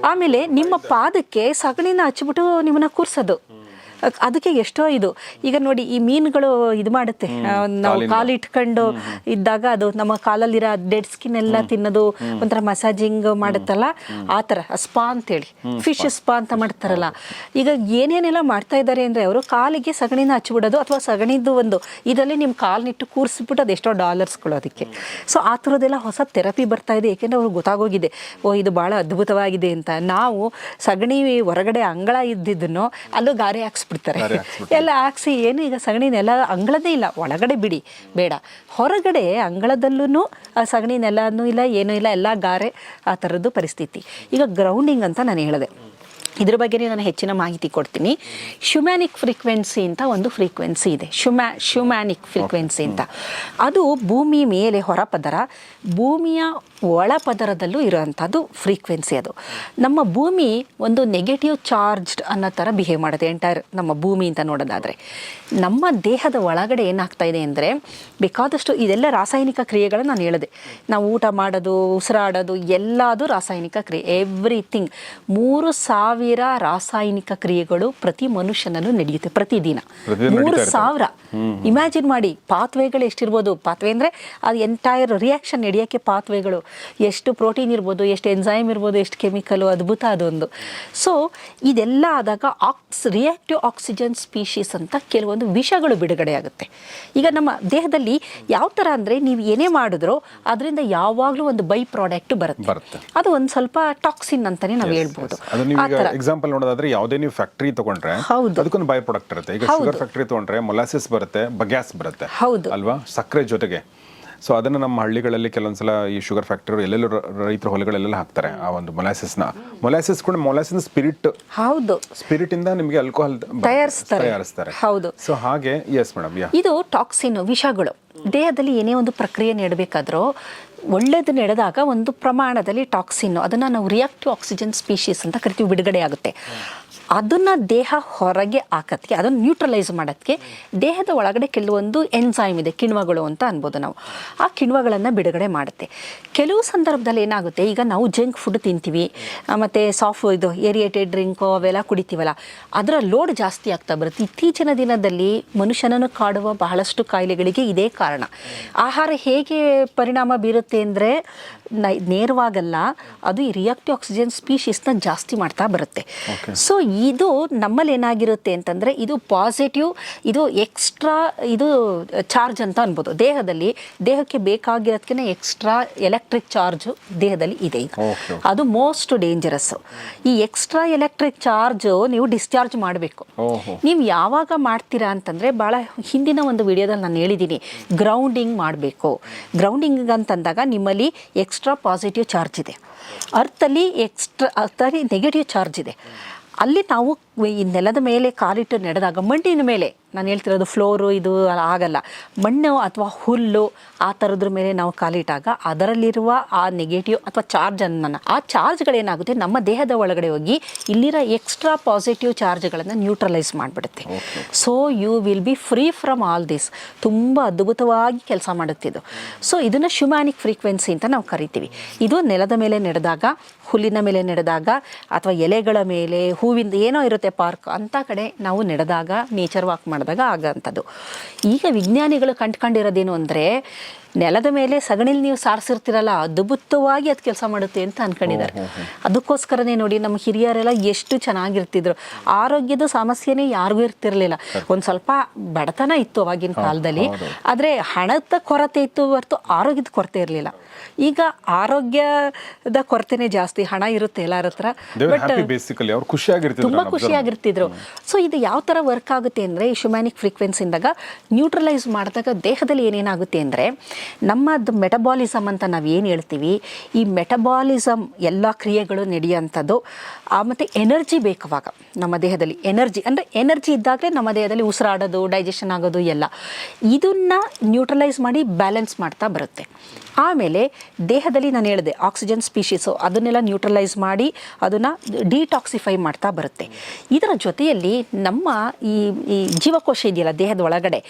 ಆಮೇಲೆ ನಿಮ್ಮ ಪಾದಕ್ಕೆ ಸಗಣಿನ ಹಚ್ಚಿಬಿಟ್ಟು ನಿಮ್ಮನ್ನ ಕೂರ್ಸೋದು. ಅದಕ್ಕೆ ಎಷ್ಟೋ ಇದು. ಈಗ ನೋಡಿ ಈ ಮೀನುಗಳು ಇದು ಮಾಡುತ್ತೆ. ನಾವು ಕಾಲು ಇಟ್ಕೊಂಡು ಇದ್ದಾಗ ಅದು ನಮ್ಮ ಕಾಲಲ್ಲಿರೋ ಡೆಡ್ ಸ್ಕಿನ್ ಎಲ್ಲ ತಿನ್ನೋದು ಒಂಥರ ಮಸಾಜಿಂಗ್ ಮಾಡುತ್ತಲ್ಲ ಆ ಥರ ಸ್ಪಾ ಅಂತೇಳಿ. ಫಿಶ್ ಸ್ಪಾ ಅಂತ ಮಾಡ್ತಾರಲ್ಲ. ಈಗ ಏನೇನೆಲ್ಲ ಮಾಡ್ತಾ ಇದ್ದಾರೆ ಅಂದರೆ ಅವರು ಕಾಲಿಗೆ ಸಗಣಿನ ಹಚ್ಚಿಬಿಡೋದು ಅಥವಾ ಸಗಣಿದ್ದು ಒಂದು ಇದರಲ್ಲಿ ನಿಮ್ಮ ಕಾಲ್ನಿಟ್ಟು ಕೂರಿಸ್ಬಿಟ್ಟು ಡಾಲರ್ಸ್ ಡಾಲರ್ಸ್ಗಳು ಅದಕ್ಕೆ. ಸೊ ಆ ಥರದ್ದೆಲ್ಲ ಹೊಸ ಥೆರಪಿ ಬರ್ತಾ ಇದೆ. ಏಕೆಂದರೆ ಅವ್ರಿಗೆ ಗೊತ್ತಾಗೋಗಿದೆ ಓ ಇದು ಭಾಳ ಅದ್ಭುತವಾಗಿದೆ ಅಂತ. ನಾವು ಸಗಣಿ ಹೊರಗಡೆ ಅಂಗಳ ಇದ್ದಿದ್ದನ್ನು ಅಲ್ಲೂ ಗಾರೆ ಗಾರೆ ಹಾಕ್ಸ್ಬಿಡ್ತಾರೆ. ಎಲ್ಲ ಹಾಕ್ಸಿ ಏನು ಈಗ ಸಗಣಿನೆಲ್ಲ ನೆಲ ಅಂಗಳದೇ ಇಲ್ಲ ಒಳಗಡೆ ಬಿಡಿ ಬೇಡ. ಹೊರಗಡೆ ಅಂಗಳದಲ್ಲೂ ಸಗಣಿ ನೆಲನೂ ಇಲ್ಲ ಏನೂ ಇಲ್ಲ ಎಲ್ಲ ಗಾರೆ ಆ ಥರದ್ದು ಪರಿಸ್ಥಿತಿ. ಈಗ ಗ್ರೌಂಡಿಂಗ್ ಅಂತ ನಾನು ಹೇಳಿದೆ. ಇದ್ರ ಬಗ್ಗೆ ನಾನು ಹೆಚ್ಚಿನ ಮಾಹಿತಿ ಕೊಡ್ತೀನಿ. ಶುಮ್ಯಾನಿಕ್ ಫ್ರೀಕ್ವೆನ್ಸಿ ಅಂತ ಒಂದು ಫ್ರೀಕ್ವೆನ್ಸಿ ಇದೆ. ಶುಮ್ಯಾ ಶುಮ್ಯಾನಿಕ್ ಫ್ರೀಕ್ವೆನ್ಸಿ ಅಂತ. ಅದು ಭೂಮಿ ಮೇಲೆ ಹೊರಪದರ ಭೂಮಿಯ ಒಳಪದರದಲ್ಲೂ ಇರುವಂಥದ್ದು ಫ್ರೀಕ್ವೆನ್ಸಿ ಅದು. ನಮ್ಮ ಭೂಮಿ ಒಂದು ನೆಗೆಟಿವ್ ಚಾರ್ಜ್ಡ್ ಅನ್ನೋ ಥರ ಬಿಹೇವ್ ಮಾಡುತ್ತೆ. ಎಂಟೈರ್ ನಮ್ಮ ಭೂಮಿ ಅಂತ ನೋಡೋದಾದರೆ. ನಮ್ಮ ದೇಹದ ಒಳಗಡೆ ಏನಾಗ್ತಾ ಇದೆ ಅಂದರೆ ಬೇಕಾದಷ್ಟು ಇದೆಲ್ಲ ರಾಸಾಯನಿಕ ಕ್ರಿಯೆಗಳನ್ನು ನಾನು ಹೇಳಿದೆ. ನಾವು ಊಟ ಮಾಡೋದು ಉಸಿರಾಡೋದು ಎಲ್ಲದೂ ರಾಸಾಯನಿಕ ಕ್ರಿಯೆ. ಎವ್ರಿಥಿಂಗ್ ಮೂರು ಸಾವಿರ ಸಾವಿರ ರಾಸಾಯನಿಕ ಕ್ರಿಯೆಗಳು ಪ್ರತಿ ಮನುಷ್ಯನಲ್ಲೂ ನಡೆಯುತ್ತೆ ಪ್ರತಿದಿನ. ಮೂರು ಸಾವಿರ. ಇಮ್ಯಾಜಿನ್ ಮಾಡಿ ಪಾತ್ವೆಗಳು ಎಷ್ಟಿರ್ಬೋದು? ಪಾತ್ವೆ ಅಂದರೆ ಅದು ಎಂಟೈರ್ ರಿಯಾಕ್ಷನ್ ನಡೆಯೋಕ್ಕೆ ಪಾತ್ವೆಗಳು ಎಷ್ಟು ಪ್ರೋಟೀನ್ ಇರ್ಬೋದು ಎಷ್ಟು ಎನ್ಸೈಮ್ ಇರ್ಬೋದು ಎಷ್ಟು ಕೆಮಿಕಲು ಅದ್ಭುತ ಅದೊಂದು. ಸೊ ಇದೆಲ್ಲ ಆದಾಗ ಆಕ್ಸ್ ರಿಯಾಕ್ಟಿವ್ ಆಕ್ಸಿಜನ್ ಸ್ಪೀಶೀಸ್ ಅಂತ ಕೆಲವೊಂದು ವಿಷಗಳು ಬಿಡುಗಡೆ ಆಗುತ್ತೆ. ಈಗ ನಮ್ಮ ದೇಹದಲ್ಲಿ ಯಾವ ಥರ ಅಂದರೆ ನೀವು ಏನೇ ಮಾಡಿದ್ರೂ ಅದರಿಂದ ಯಾವಾಗಲೂ ಒಂದು ಬೈ ಪ್ರಾಡಕ್ಟ್ ಬರುತ್ತೆ. ಅದು ಒಂದು ಸ್ವಲ್ಪ ಟಾಕ್ಸಿನ್ ಅಂತಾನೆ ನಾವು ಹೇಳ್ಬೋದು. ಆ ಈಗ ಥರ ಎಕ್ಸಾಂಪಲ್ ನೋಡೋದಾದ್ರೆ ಯಾವುದೇ ನೀವು ಫ್ಯಾಕ್ಟ್ರಿ ತಗೊಂಡ್ರೆ ಹೌದು. ಅದಕ್ಕೊಂದು ಬೈ ಪ್ರಾಡಕ್ಟ್ ಇರುತ್ತೆ ಈಗ. ಶುಗರ್ ಫ್ಯಾಕ್ಟ್ರಿ ತಗೊಂಡ್ರೆ ಮೊಲಾಸಿಸ್ ಬರುತ್ತೆ ಬಗ್ಯಾಸ್ ಬರುತ್ತೆ ಹೌದು. ಅಲ್ವಾ ಸಕ್ಕರೆ ಜೊತೆಗೆ ಸೊ ಅದನ್ನು ನಮ್ಮ ಹಳ್ಳಿಗಳಲ್ಲಿ ಕೆಲವೊಂದು ಸಲ ಈ ಶುಗರ್ ಫ್ಯಾಕ್ಟರಿ ಎಲ್ಲೆಲ್ಲೂ ರೈತರ ಹೊಲಗಳೆಲ್ಲ ಹಾಕ್ತಾರೆ ಆ ಒಂದು ಮೊಲಾಸಿಸ್ನ ಮೊಲಾಸಿಸ್ ಕೂಡ ಮೊಲಾಸಿಸ್ ಸ್ಪಿರಿಟ್ ಹೌದು. ಸ್ಪಿರಿಟ್ ಇಂದ ನಿಮಗೆ ಆಲ್ಕೋಹಾಲ್ ತಯಾರಿಸ್ತಾರೆ. ತಯಾರಿಸ್ತಾರೆ. ಹೌದು. ಸೊ ಹಾಗೆ ಎಸ್ ಮೇಡಮ್ ಇದು ಟಾಕ್ಸಿನ್ ವಿಷಗಳು. ದೇಹದಲ್ಲಿ ಏನೇ ಒಂದು ಪ್ರಕ್ರಿಯೆ ನೀಡಬೇಕಾದ್ರೂ ಒಳ್ಳೇದು ನಡೆದಾಗ ಒಂದು ಪ್ರಮಾಣದಲ್ಲಿ ಟಾಕ್ಸಿನ್ ಅದನ್ನು ನಾವು ರಿಯಾಕ್ಟಿವ್ ಆಕ್ಸಿಜನ್ ಸ್ಪೀಶೀಸ್ ಅಂತ ಕರಿತೀವಿ ಬಿಡುಗಡೆ ಆಗುತ್ತೆ ಅದನ್ನು ದೇಹ ಹೊರಗೆ ಹಾಕೋದಕ್ಕೆ ಅದನ್ನು ನ್ಯೂಟ್ರಲೈಸ್ ಮಾಡೋದಕ್ಕೆ ದೇಹದ ಒಳಗಡೆ ಕೆಲವೊಂದು ಎನ್ಸೈಮ್ ಇದೆ ಕಿಣ್ವಗಳು ಅಂತ ಅನ್ಬೋದು ನಾವು. ಆ ಕಿಣ್ವಗಳನ್ನು ಬಿಡುಗಡೆ ಮಾಡುತ್ತೆ. ಕೆಲವು ಸಂದರ್ಭದಲ್ಲಿ ಏನಾಗುತ್ತೆ ಈಗ ನಾವು ಜಂಕ್ ಫುಡ್ ತಿಂತೀವಿ ಮತ್ತು ಸಾಫ್ಟ್ ಇದು ಏರಿಯೇಟೆಡ್ ಡ್ರಿಂಕು ಅವೆಲ್ಲ ಕುಡಿತೀವಲ್ಲ ಅದರ ಲೋಡ್ ಜಾಸ್ತಿ ಆಗ್ತಾ ಬರುತ್ತೆ. ಇತ್ತೀಚಿನ ದಿನದಲ್ಲಿ ಮನುಷ್ಯನನ್ನು ಕಾಡುವ ಬಹಳಷ್ಟು ಕಾಯಿಲೆಗಳಿಗೆ ಇದೇ ಕಾರಣ. ಆಹಾರ ಹೇಗೆ ಪರಿಣಾಮ ಬೀರುತ್ತೆ ಅಂದರೆ ನೇರವಾಗಲ್ಲ ಅದು ಈ ರಿಯಾಕ್ಟಿವ್ ಆಕ್ಸಿಜನ್ ಸ್ಪೀಶೀಸ್ನ ಜಾಸ್ತಿ ಮಾಡ್ತಾ ಬರುತ್ತೆ. ಸೊ ಇದು ನಮ್ಮಲ್ಲಿ ಏನಾಗಿರುತ್ತೆ ಅಂತಂದರೆ ಇದು ಪಾಸಿಟಿವ್ ಇದು ಎಕ್ಸ್ಟ್ರಾ ಇದು ಚಾರ್ಜ್ ಅಂತ ಅನ್ಬೋದು. ದೇಹದಲ್ಲಿ ದೇಹಕ್ಕೆ ಬೇಕಾಗಿರೋದಕ್ಕಿಂತ ಎಕ್ಸ್ಟ್ರಾ ಎಲೆಕ್ಟ್ರಿಕ್ ಚಾರ್ಜ್ ದೇಹದಲ್ಲಿ ಇದೆ ಈಗ. ಅದು ಮೋಸ್ಟ್ ಡೇಂಜರಸ್ ಈ ಎಕ್ಸ್ಟ್ರಾ ಎಲೆಕ್ಟ್ರಿಕ್ ಚಾರ್ಜ್ ನೀವು ಡಿಸ್ಚಾರ್ಜ್ ಮಾಡಬೇಕು. ನೀವು ಯಾವಾಗ ಮಾಡ್ತೀರಾ ಅಂತಂದರೆ ಭಾಳ ಹಿಂದಿನ ಒಂದು ವಿಡಿಯೋದಲ್ಲಿ ನಾನು ಹೇಳಿದ್ದೀನಿ ಗ್ರೌಂಡಿಂಗ್ ಮಾಡಬೇಕು. ಗ್ರೌಂಡಿಂಗ್ ಅಂತಂದಾಗ ನಿಮ್ಮಲ್ಲಿ ಎಕ್ಸ್ಟ್ರಾ ಪಾಸಿಟಿವ್ ಚಾರ್ಜ್ ಇದೆ. ಅರ್ಥಲ್ಲಿ ಎಕ್ಸ್ಟ್ರಾ ಅರ್ಥಲ್ಲಿ ನೆಗೆಟಿವ್ ಚಾರ್ಜ್ ಇದೆ. ಅಲ್ಲಿ ನಾವು ಈ ನೆಲದ ಮೇಲೆ ಕಾಲಿಟ್ಟು ನಡೆದಾಗ ಮಣ್ಣಿನ ಮೇಲೆ ನಾನು ಹೇಳ್ತಿರೋದು ಫ್ಲೋರು ಇದು ಆಗಲ್ಲ ಮಣ್ಣು ಅಥವಾ ಹುಲ್ಲು ಆ ಥರದ್ರ ಮೇಲೆ ನಾವು ಕಾಲಿಟ್ಟಾಗ ಅದರಲ್ಲಿರುವ ಆ ನೆಗೆಟಿವ್ ಅಥವಾ ಚಾರ್ಜ್ ಅನ್ನ ಆ ಚಾರ್ಜ್ಗಳೇನಾಗುತ್ತೆ ನಮ್ಮ ದೇಹದ ಒಳಗಡೆ ಹೋಗಿ ಇಲ್ಲಿರೋ ಎಕ್ಸ್ಟ್ರಾ ಪಾಸಿಟಿವ್ ಚಾರ್ಜ್ಗಳನ್ನು neutralise ಮಾಡಿಬಿಡುತ್ತೆ. So you will be free from all this ತುಂಬ ಅದ್ಭುತವಾಗಿ ಕೆಲಸ ಮಾಡುತ್ತಿದ್ದು ಸೊ ಇದನ್ನು ಶುಮ್ಯಾನಿಕ್ ಫ್ರೀಕ್ವೆನ್ಸಿ ಅಂತ ನಾವು ಕರಿತೀವಿ. ಇದು ನೆಲದ ಮೇಲೆ ನಡೆದಾಗ ಹುಲ್ಲಿನ ಮೇಲೆ ನಡೆದಾಗ ಅಥವಾ ಎಲೆಗಳ ಮೇಲೆ ಹೂವಿಂದ ಏನೋ ಇರುತ್ತೆ ಪಾರ್ಕ್ ಅಂಥ ಕಡೆ ನಾವು ನಡೆದಾಗ ನೇಚರ್ ವಾಕ್ ಮಾಡಿದಾಗ ಆಗೋಂಥದ್ದು. ಈಗ ವಿಜ್ಞಾನಿಗಳು ಕಂಡ್ಕೊಂಡಿರೋದೇನು ಅಂದರೆ ನೆಲದ ಮೇಲೆ ಸಗಣಿಲಿ ನೀವು ಸಾರಿಸಿರ್ತೀರಲ್ಲ ಅದ್ಭುತವಾಗಿ ಅದು ಕೆಲಸ ಮಾಡುತ್ತೆ ಅಂತ ಅನ್ಕೊಂಡಿದ್ದಾರೆ. ಅದಕ್ಕೋಸ್ಕರನೇ ನೋಡಿ ನಮ್ಮ ಹಿರಿಯರೆಲ್ಲ ಎಷ್ಟು ಚೆನ್ನಾಗಿರ್ತಿದ್ರು. ಆರೋಗ್ಯದ ಸಮಸ್ಯೆನೇ ಯಾರಿಗೂ ಇರ್ತಿರ್ಲಿಲ್ಲ. ಒಂದು ಸ್ವಲ್ಪ ಬಡತನ ಇತ್ತು ಅವಾಗಿನ ಕಾಲದಲ್ಲಿ. ಆದರೆ ಹಣದ ಕೊರತೆ ಇತ್ತು ಹೊರತು ಆರೋಗ್ಯದ ಕೊರತೆ ಇರಲಿಲ್ಲ. ಈಗ ಆರೋಗ್ಯದ ಕೊರತೆನೇ ಜಾಸ್ತಿ ಹಣ ಇರುತ್ತೆ ಎಲ್ಲರ ಹತ್ರ. ಬಟ್ ತುಂಬ ಖುಷಿಯಾಗಿರ್ತಿದ್ರು. ಸೊ ಇದು ಯಾವ ಥರ ವರ್ಕ್ ಆಗುತ್ತೆ ಅಂದರೆ ಈ ಶುಮ್ಯಾನಿಕ್ ಫ್ರೀಕ್ವೆನ್ಸಿಂದಾಗ ನ್ಯೂಟ್ರಲೈಸ್ ಮಾಡಿದಾಗ ದೇಹದಲ್ಲಿ ಏನೇನಾಗುತ್ತೆ ಅಂದರೆ ನಮ್ಮದು ಮೆಟಬಾಲಿಸಮ್ ಅಂತ ನಾವು ಏನು ಹೇಳ್ತೀವಿ, ಈ ಮೆಟಬಾಲಿಸಮ್ ಎಲ್ಲ ಕ್ರಿಯೆಗಳು ನಡೆಯುವಂಥದ್ದು ಮತ್ತು ಎನರ್ಜಿ ಬೇಕವಾಗ ನಮ್ಮ ದೇಹದಲ್ಲಿ. ಎನರ್ಜಿ ಅಂದರೆ ಎನರ್ಜಿ ಇದ್ದಾಗಲೇ ನಮ್ಮ ದೇಹದಲ್ಲಿ ಉಸಿರಾಡೋದು, ಡೈಜೆಷನ್ ಆಗೋದು ಎಲ್ಲ. ಇದನ್ನು ನ್ಯೂಟ್ರಲೈಸ್ ಮಾಡಿ ಬ್ಯಾಲೆನ್ಸ್ ಮಾಡ್ತಾ ಬರುತ್ತೆ. ಆಮೇಲೆ ದೇಹದಲ್ಲಿ ನಾನು ಹೇಳಿದೆ, ಆಕ್ಸಿಜನ್ ಸ್ಪೀಶೀಸು ಅದನ್ನೆಲ್ಲ ನ್ಯೂಟ್ರಲೈಸ್ ಮಾಡಿ ಅದನ್ನು ಡಿಟಾಕ್ಸಿಫೈ ಮಾಡ್ತಾ ಬರುತ್ತೆ. ಇದರ ಜೊತೆಯಲ್ಲಿ ನಮ್ಮ ಈ ಈ ಜೀವಕೋಶ ಇದೆಯಲ್ಲ ದೇಹದ ಒಳಗಡೆ,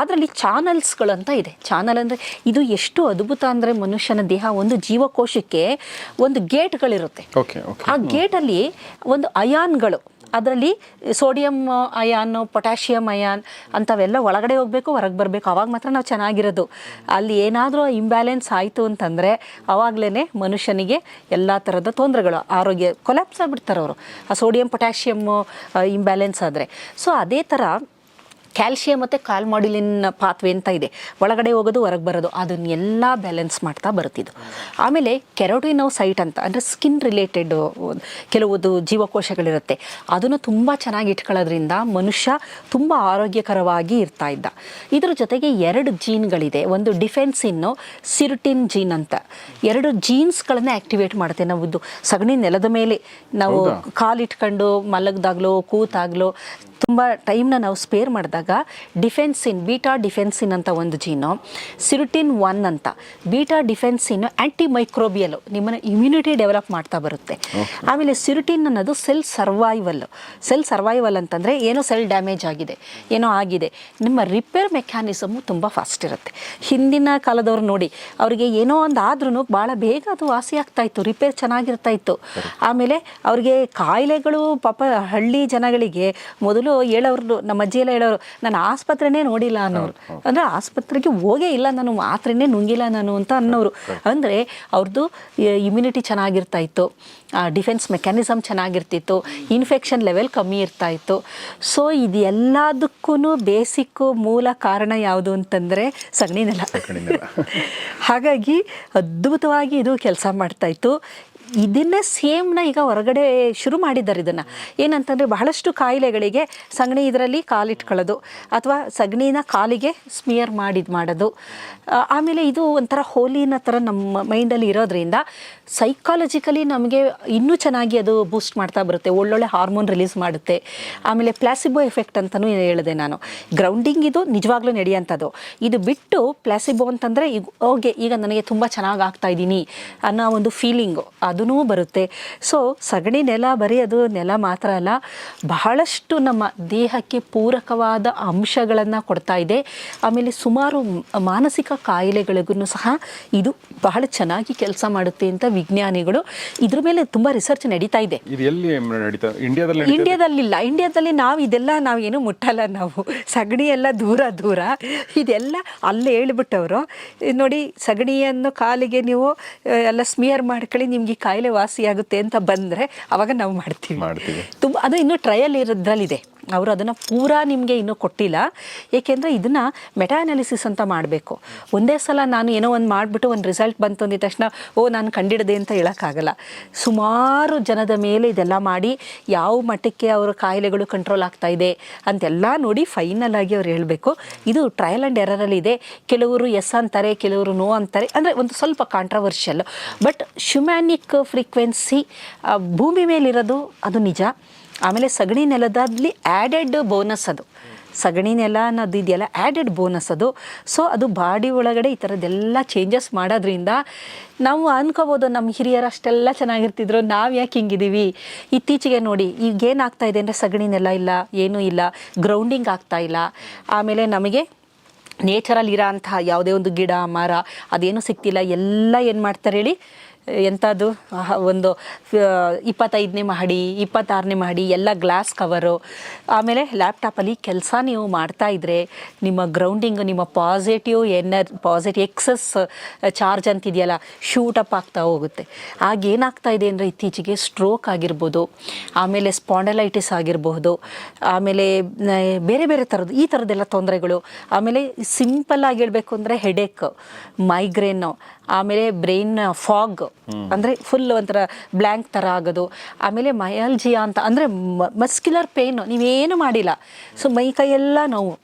ಅದರಲ್ಲಿ ಚಾನಲ್ಸ್ಗಳಂತ ಇದೆ. ಚಾನಲ್ ಅಂದರೆ ಇದು ಎಷ್ಟು ಅದ್ಭುತ ಅಂದರೆ ಮನುಷ್ಯನ ದೇಹ ಒಂದು ಜೀವಕೋಶಕ್ಕೆ ಒಂದು ಗೇಟ್ಗಳಿರುತ್ತೆ. ಆ ಗೇಟಲ್ಲಿ ಒಂದು ಅಯಾನ್ಗಳು. ಅದರಲ್ಲಿ ಸೋಡಿಯಂ ಅಯಾನು ಪೊಟ್ಯಾಷಿಯಂ ಅಯಾನ್ ಅಂಥವೆಲ್ಲ ಒಳಗಡೆ ಹೋಗಬೇಕು ಹೊರಗೆ ಬರಬೇಕು. ಅವಾಗ ಮಾತ್ರ ನಾವು ಚೆನ್ನಾಗಿರೋದು. ಅಲ್ಲಿ ಏನಾದರೂ ಇಂಬ್ಯಾಲೆನ್ಸ್ ಆಯಿತು ಅಂತಂದರೆ ಅವಾಗಲೇ ಮನುಷ್ಯನಿಗೆ ಎಲ್ಲ ಥರದ ತೊಂದರೆಗಳು ಆರೋಗ್ಯ ಕೊಲ್ಯಾಪ್ಸ್ ಆಗಿಬಿಡ್ತಾರೆ ಅವರು ಆ ಸೋಡಿಯಂ ಪೊಟ್ಯಾಷಿಯಮ್ ಇಂಬ್ಯಾಲೆನ್ಸ್ ಆದರೆ. ಸೊ ಅದೇ ಥರ ಕ್ಯಾಲ್ಶಿಯಂ ಮತ್ತು ಕಾಲ್ ಮಾಡ್ಯುಲಿನ್ ಪಾತ್ವೆ ಅಂತ ಇದೆ. ಒಳಗಡೆ ಹೋಗೋದು ಹೊರಗೆ ಬರೋದು ಅದನ್ನೆಲ್ಲ ಬ್ಯಾಲೆನ್ಸ್ ಮಾಡ್ತಾ ಬರುತ್ತಿದ್ದು. ಆಮೇಲೆ ಕೆರೋಟಿನೋಸೈಟ್ ಅಂತ ಅಂದರೆ ಸ್ಕಿನ್ ರಿಲೇಟೆಡ್ ಕೆಲವೊಂದು ಜೀವಕೋಶಗಳಿರುತ್ತೆ. ಅದನ್ನು ತುಂಬ ಚೆನ್ನಾಗಿ ಇಟ್ಕೊಳ್ಳೋದ್ರಿಂದ ಮನುಷ್ಯ ತುಂಬ ಆರೋಗ್ಯಕರವಾಗಿ ಇರ್ತಾ ಇದ್ದ. ಇದ್ರ ಜೊತೆಗೆ ಎರಡು ಜೀನ್ಗಳಿದೆ ಒಂದು ಡಿಫೆನ್ಸಿನ್ನು ಸಿರುಟಿನ್ ಜೀನ್ ಅಂತ. ಎರಡು ಜೀನ್ಸ್ಗಳನ್ನು ಆ್ಯಕ್ಟಿವೇಟ್ ಮಾಡುತ್ತೆ. ನಾವು ಸಗಣಿ ನೆಲದ ಮೇಲೆ ನಾವು ಕಾಲಿಟ್ಕೊಂಡು ಮಲಗ್ದಾಗ್ಲೋ ಕೂತಾಗ್ಲೋ ತುಂಬ ಟೈಮ್ನ ನಾವು ಸ್ಪೇರ್ ಮಾಡಿದಾಗ ಮಾಡಿದಾಗ ಡಿಫೆನ್ಸಿನ್ ಬೀಟಾ ಡಿಫೆನ್ಸಿನ್ ಅಂತ ಒಂದು ಜೀನು ಸಿರುಟಿನ್ ಒನ್ ಅಂತ. ಬೀಟಾ ಡಿಫೆನ್ಸಿನ್ ಆ್ಯಂಟಿ ಮೈಕ್ರೋಬಿಯಲ್ ನಿಮ್ಮನ್ನು ಇಮ್ಯುನಿಟಿ ಡೆವಲಪ್ ಮಾಡ್ತಾ ಬರುತ್ತೆ. ಆಮೇಲೆ ಸಿರುಟಿನ್ ಅನ್ನೋದು ಸೆಲ್ ಸರ್ವೈವಲ್ ಸೆಲ್ ಸರ್ವೈವಲ್ ಅಂತಂದರೆ ಏನೋ ಸೆಲ್ ಡ್ಯಾಮೇಜ್ ಆಗಿದೆ ಏನೋ ಆಗಿದೆ. ನಿಮ್ಮ ರಿಪೇರ್ ಮೆಕ್ಯಾನಿಸಮು ತುಂಬ ಫಾಸ್ಟ್ ಇರುತ್ತೆ. ಹಿಂದಿನ ಕಾಲದವ್ರು ನೋಡಿ ಅವರಿಗೆ ಏನೋ ಒಂದು ಆದ್ರೂ ಭಾಳ ಬೇಗ ಅದು ವಾಸಿ ಆಗ್ತಾ ಇತ್ತು ರಿಪೇರ್ ಚೆನ್ನಾಗಿರ್ತಾ ಇತ್ತು. ಆಮೇಲೆ ಅವ್ರಿಗೆ ಕಾಯಿಲೆಗಳು ಪಾಪ ಹಳ್ಳಿ ಜನಗಳಿಗೆ ಮೊದಲು ಹೇಳೋರು ನಮ್ಮ ಅಜ್ಜಿ ಎಲ್ಲ ಹೇಳೋರು ನಾನು ಆಸ್ಪತ್ರೆನೇ ನೋಡಿಲ್ಲ ಅನ್ನೋರು. ಅಂದರೆ ಆಸ್ಪತ್ರೆಗೆ ಹೋಗೇ ಇಲ್ಲ ನಾನು ಮಾತ್ರೆನೇ ನುಂಗಿಲ್ಲ ನಾನು ಅಂತ ಅನ್ನೋರು. ಅಂದರೆ ಅವ್ರದ್ದು ಇಮ್ಯುನಿಟಿ ಚೆನ್ನಾಗಿರ್ತಾ ಇತ್ತು. ಡಿಫೆನ್ಸ್ ಮೆಕ್ಯಾನಿಸಮ್ ಚೆನ್ನಾಗಿರ್ತಿತ್ತು. ಇನ್ಫೆಕ್ಷನ್ ಲೆವೆಲ್ ಕಮ್ಮಿ ಇರ್ತಾ ಇತ್ತು. ಸೊ ಇದು ಎಲ್ಲದಕ್ಕೂ ಬೇಸಿಕ್ಕು ಮೂಲ ಕಾರಣ ಯಾವುದು ಅಂತಂದರೆ ಸಗಣಿ ನೆಲ. ಹಾಗಾಗಿ ಅದ್ಭುತವಾಗಿ ಇದು ಕೆಲಸ ಮಾಡ್ತಾ ಇತ್ತು. ಇದನ್ನೇ ಸೇಮ್ನ ಈಗ ಹೊರಗಡೆ ಶುರು ಮಾಡಿದ್ದಾರೆ ಇದನ್ನು. ಏನಂತಂದರೆ ಬಹಳಷ್ಟು ಕಾಯಿಲೆಗಳಿಗೆ ಸಗಣಿ ಇದರಲ್ಲಿ ಕಾಲಿಟ್ಕೊಳ್ಳೋದು ಅಥವಾ ಸಗಣಿನ ಕಾಲಿಗೆ ಸ್ಮಿಯರ್ ಮಾಡಿದ್. ಮಾಡೋದು ಆಮೇಲೆ ಇದು ಒಂಥರ ಹೋಲಿನ ಥರ ನಮ್ಮ ಮೈಂಡಲ್ಲಿ ಇರೋದ್ರಿಂದ ಸೈಕಾಲಜಿಕಲಿ ನಮಗೆ ಇನ್ನೂ ಚೆನ್ನಾಗಿ ಅದು ಬೂಸ್ಟ್ ಮಾಡ್ತಾ ಬರುತ್ತೆ, ಒಳ್ಳೊಳ್ಳೆ ಹಾರ್ಮೋನ್ ರಿಲೀಸ್ ಮಾಡುತ್ತೆ. ಆಮೇಲೆ ಪ್ಲಾಸಿಬೋ ಎಫೆಕ್ಟ್ ಅಂತಲೂ ಹೇಳಿದೆ ನಾನು. ಗ್ರೌಂಡಿಂಗ್ ಇದು ನಿಜವಾಗ್ಲೂ ನಡೆಯೋಂಥದ್ದು. ಇದು ಬಿಟ್ಟು ಪ್ಲಾಸಿಬೋ ಅಂತಂದರೆ, ಈಗ, ಓಕೆ, ಈಗ ನನಗೆ ತುಂಬ ಚೆನ್ನಾಗಿ ಆಗ್ತಾ ಇದ್ದೀನಿ ಅನ್ನೋ ಒಂದು ಫೀಲಿಂಗು ಬರುತ್ತೆ. ಸೊ ಸಗಣಿ ನೆಲ ಬರೀ ಅದು ನೆಲ ಮಾತ್ರ ಅಲ್ಲ ಬಹಳಷ್ಟು ನಮ್ಮ ದೇಹಕ್ಕೆ ಪೂರಕವಾದ ಅಂಶಗಳನ್ನು ಕೊಡ್ತಾ ಇದೆ. ಆಮೇಲೆ ಸುಮಾರು ಮಾನಸಿಕ ಕಾಯಿಲೆಗಳಿಗೂ ಸಹ ಇದು ಬಹಳ ಚೆನ್ನಾಗಿ ಕೆಲಸ ಮಾಡುತ್ತೆ ಅಂತ ವಿಜ್ಞಾನಿಗಳು ಇದ್ರ ಮೇಲೆ ತುಂಬ ರಿಸರ್ಚ್ ನಡೀತಾ ಇದೆ. ಇಂಡಿಯಾದಲ್ಲಿ ಇಲ್ಲ ಇಂಡಿಯಾದಲ್ಲಿಲ್ಲ. ಇಂಡಿಯಾದಲ್ಲಿ ನಾವು ಇದೆಲ್ಲ ನಾವು ಏನು ಮುಟ್ಟಲ್ಲ ನಾವು. ಸಗಣಿ ಎಲ್ಲ ದೂರ ದೂರ. ಇದೆಲ್ಲ ಅಲ್ಲೇ ಹೇಳಿಬಿಟ್ಟವರು. ನೋಡಿ ಸಗಣಿಯನ್ನು ಕಾಲಿಗೆ ನೀವು ಎಲ್ಲ ಸ್ಮಿಯರ್ ಮಾಡ್ಕೊಳ್ಳಿ ನಿಮ್ಗೆ ಕಾಯಿಲೆ ವಾಸಿಯಾಗುತ್ತೆ ಅಂತ ಬಂದರೆ ಅವಾಗ ನಾವು ಮಾಡ್ತೀವಿ ಮಾಡ್ತೀವಿ. ತುಂಬ ಅದು ಇನ್ನೂ ಟ್ರಯಲ್ ಇರೋದ್ರಲ್ಲಿದೆ ಅವರು ಅದನ್ನು ಪೂರ ನಿಮಗೆ ಇನ್ನೂ ಕೊಟ್ಟಿಲ್ಲ. ಏಕೆಂದರೆ ಇದನ್ನು ಮೆಟಾ ಅನಾಲಿಸಿಸ್ ಅಂತ ಮಾಡಬೇಕು. ಒಂದೇ ಸಲ ನಾನು ಏನೋ ಒಂದು ಮಾಡಿಬಿಟ್ಟು ಒಂದು ರಿಸಲ್ಟ್ ಬಂತು ಅಂದಿದ ತಕ್ಷಣ, ಓ, ನಾನು ಕಂಡಿಡದೆ ಅಂತ ಹೇಳೋಕ್ಕಾಗಲ್ಲ. ಸುಮಾರು ಜನದ ಮೇಲೆ ಇದೆಲ್ಲ ಮಾಡಿ ಯಾವ ಮಟ್ಟಕ್ಕೆ ಅವರ ಕಾಯಿಲೆಗಳು ಕಂಟ್ರೋಲ್ ಆಗ್ತಾ ಇದೆ ಅಂತೆಲ್ಲ ನೋಡಿ ಫೈನಲ್ ಆಗಿ ಅವ್ರು ಹೇಳಬೇಕು. ಇದು ಟ್ರಯಲ್ ಆ್ಯಂಡ್ ಎರರಲ್ಲಿ ಇದೆ. ಕೆಲವರು ಎಸ್ ಅಂತಾರೆ, ಕೆಲವರು ನೋ ಅಂತಾರೆ. ಅಂದರೆ ಒಂದು ಸ್ವಲ್ಪ ಕಾಂಟ್ರವರ್ಷಿಯಲ್ ಬಟ್ ಶ್ಯುಮ್ಯಾನಿಕ್ ಫ್ರೀಕ್ವೆನ್ಸಿ ಭೂಮಿ ಮೇಲಿರೋದು ಅದು ನಿಜ. ಆಮೇಲೆ ಸಗಣಿ ನೆಲದಲ್ಲಿ ಆ್ಯಡೆಡ್ ಬೋನಸ್ ಅದು. ಸಗಣಿ ನೆಲ ಅನ್ನೋದು ಇದೆಯಲ್ಲ ಆ್ಯಡೆಡ್ ಬೋನಸ್ ಅದು. ಸೊ ಅದು ಬಾಡಿ ಒಳಗಡೆ ಈ ಥರದ್ದೆಲ್ಲ ಚೇಂಜಸ್ ಮಾಡೋದ್ರಿಂದ ನಾವು ಅನ್ಕೋಬೋದು ನಮ್ಮ ಹಿರಿಯರು ಅಷ್ಟೆಲ್ಲ ಚೆನ್ನಾಗಿರ್ತಿದ್ರು, ನಾವು ಯಾಕೆ ಹಿಂಗಿದ್ದೀವಿ ಇತ್ತೀಚೆಗೆ ನೋಡಿ, ಈಗ ಏನಾಗ್ತಾ ಇದೆ ಅಂದರೆ ಸಗಣಿ ನೆಲ ಇಲ್ಲ, ಏನೂ ಇಲ್ಲ ಗ್ರೌಂಡಿಂಗ್ ಆಗ್ತಾ ಇಲ್ಲ. ಆಮೇಲೆ ನಮಗೆ ನೇಚರಲ್ಲಿ ಇರೋ ಅಂತಹ ಯಾವುದೇ ಒಂದು ಗಿಡ, ಮರ, ಅದೇನು ಸಿಗ್ತಿಲ್ಲ, ಎಲ್ಲ ಏನು ಮಾಡ್ತಾರೆ ಹೇಳಿ? ಎಂಥದ್ದು? ಒಂದು ಇಪ್ಪತ್ತೈದನೇ ಮಹಡಿ, ಇಪ್ಪತ್ತಾರನೇ ಮಹಡಿ, ಎಲ್ಲ ಗ್ಲಾಸ್ ಕವರು. ಆಮೇಲೆ ಲ್ಯಾಪ್ಟಾಪಲ್ಲಿ ಕೆಲಸ ನೀವು ಮಾಡ್ತಾ ಇದ್ದರೆ ನಿಮ್ಮ ಗ್ರೌಂಡಿಂಗ್, ನಿಮ್ಮ ಪಾಸಿಟಿವ್ ಎನರ್, ಪಾಸಿಟಿವ್ ಎಕ್ಸಸ್ ಚಾರ್ಜ್ ಅಂತಿದೆಯಲ್ಲ ಅಪ್ ಆಗ್ತಾ ಹೋಗುತ್ತೆ. ಆಗ ಏನಾಗ್ತಾ ಇದೆ ಅಂದರೆ ಇತ್ತೀಚೆಗೆ ಸ್ಟ್ರೋಕ್ ಆಗಿರ್ಬೋದು, ಆಮೇಲೆ ಸ್ಪಾಂಡಲೈಟಿಸ್ ಆಗಿರಬಹುದು ಆಮೇಲೆ ಬೇರೆ ಬೇರೆ ಥರದ್ದು, ಈ ಥರದ್ದೆಲ್ಲ ತೊಂದರೆಗಳು. ಆಮೇಲೆ ಸಿಂಪಲ್ ಆಗಿ ಹೇಳಬೇಕು ಅಂದರೆ ಹೆಡೇಕ್, ಮೈಗ್ರೇನು, ಆಮೇಲೆ ಬ್ರೈನ್ ಫಾಗ್. ಅಂದರೆ ಫುಲ್ ಒಂಥರ ಬ್ಲ್ಯಾಂಕ್ ಥರ ಆಗೋದು. ಆಮೇಲೆ ಮಯಾಲ್ಜಿಯಾ ಅಂತ, ಅಂದರೆ ಮಸ್ಕ್ಯುಲರ್ ಪೇಯ್ನು ನೀವೇನು ಮಾಡಿಲ್ಲ. ಸೊ ಮೈ ಕೈಯೆಲ್ಲ ನೋವು.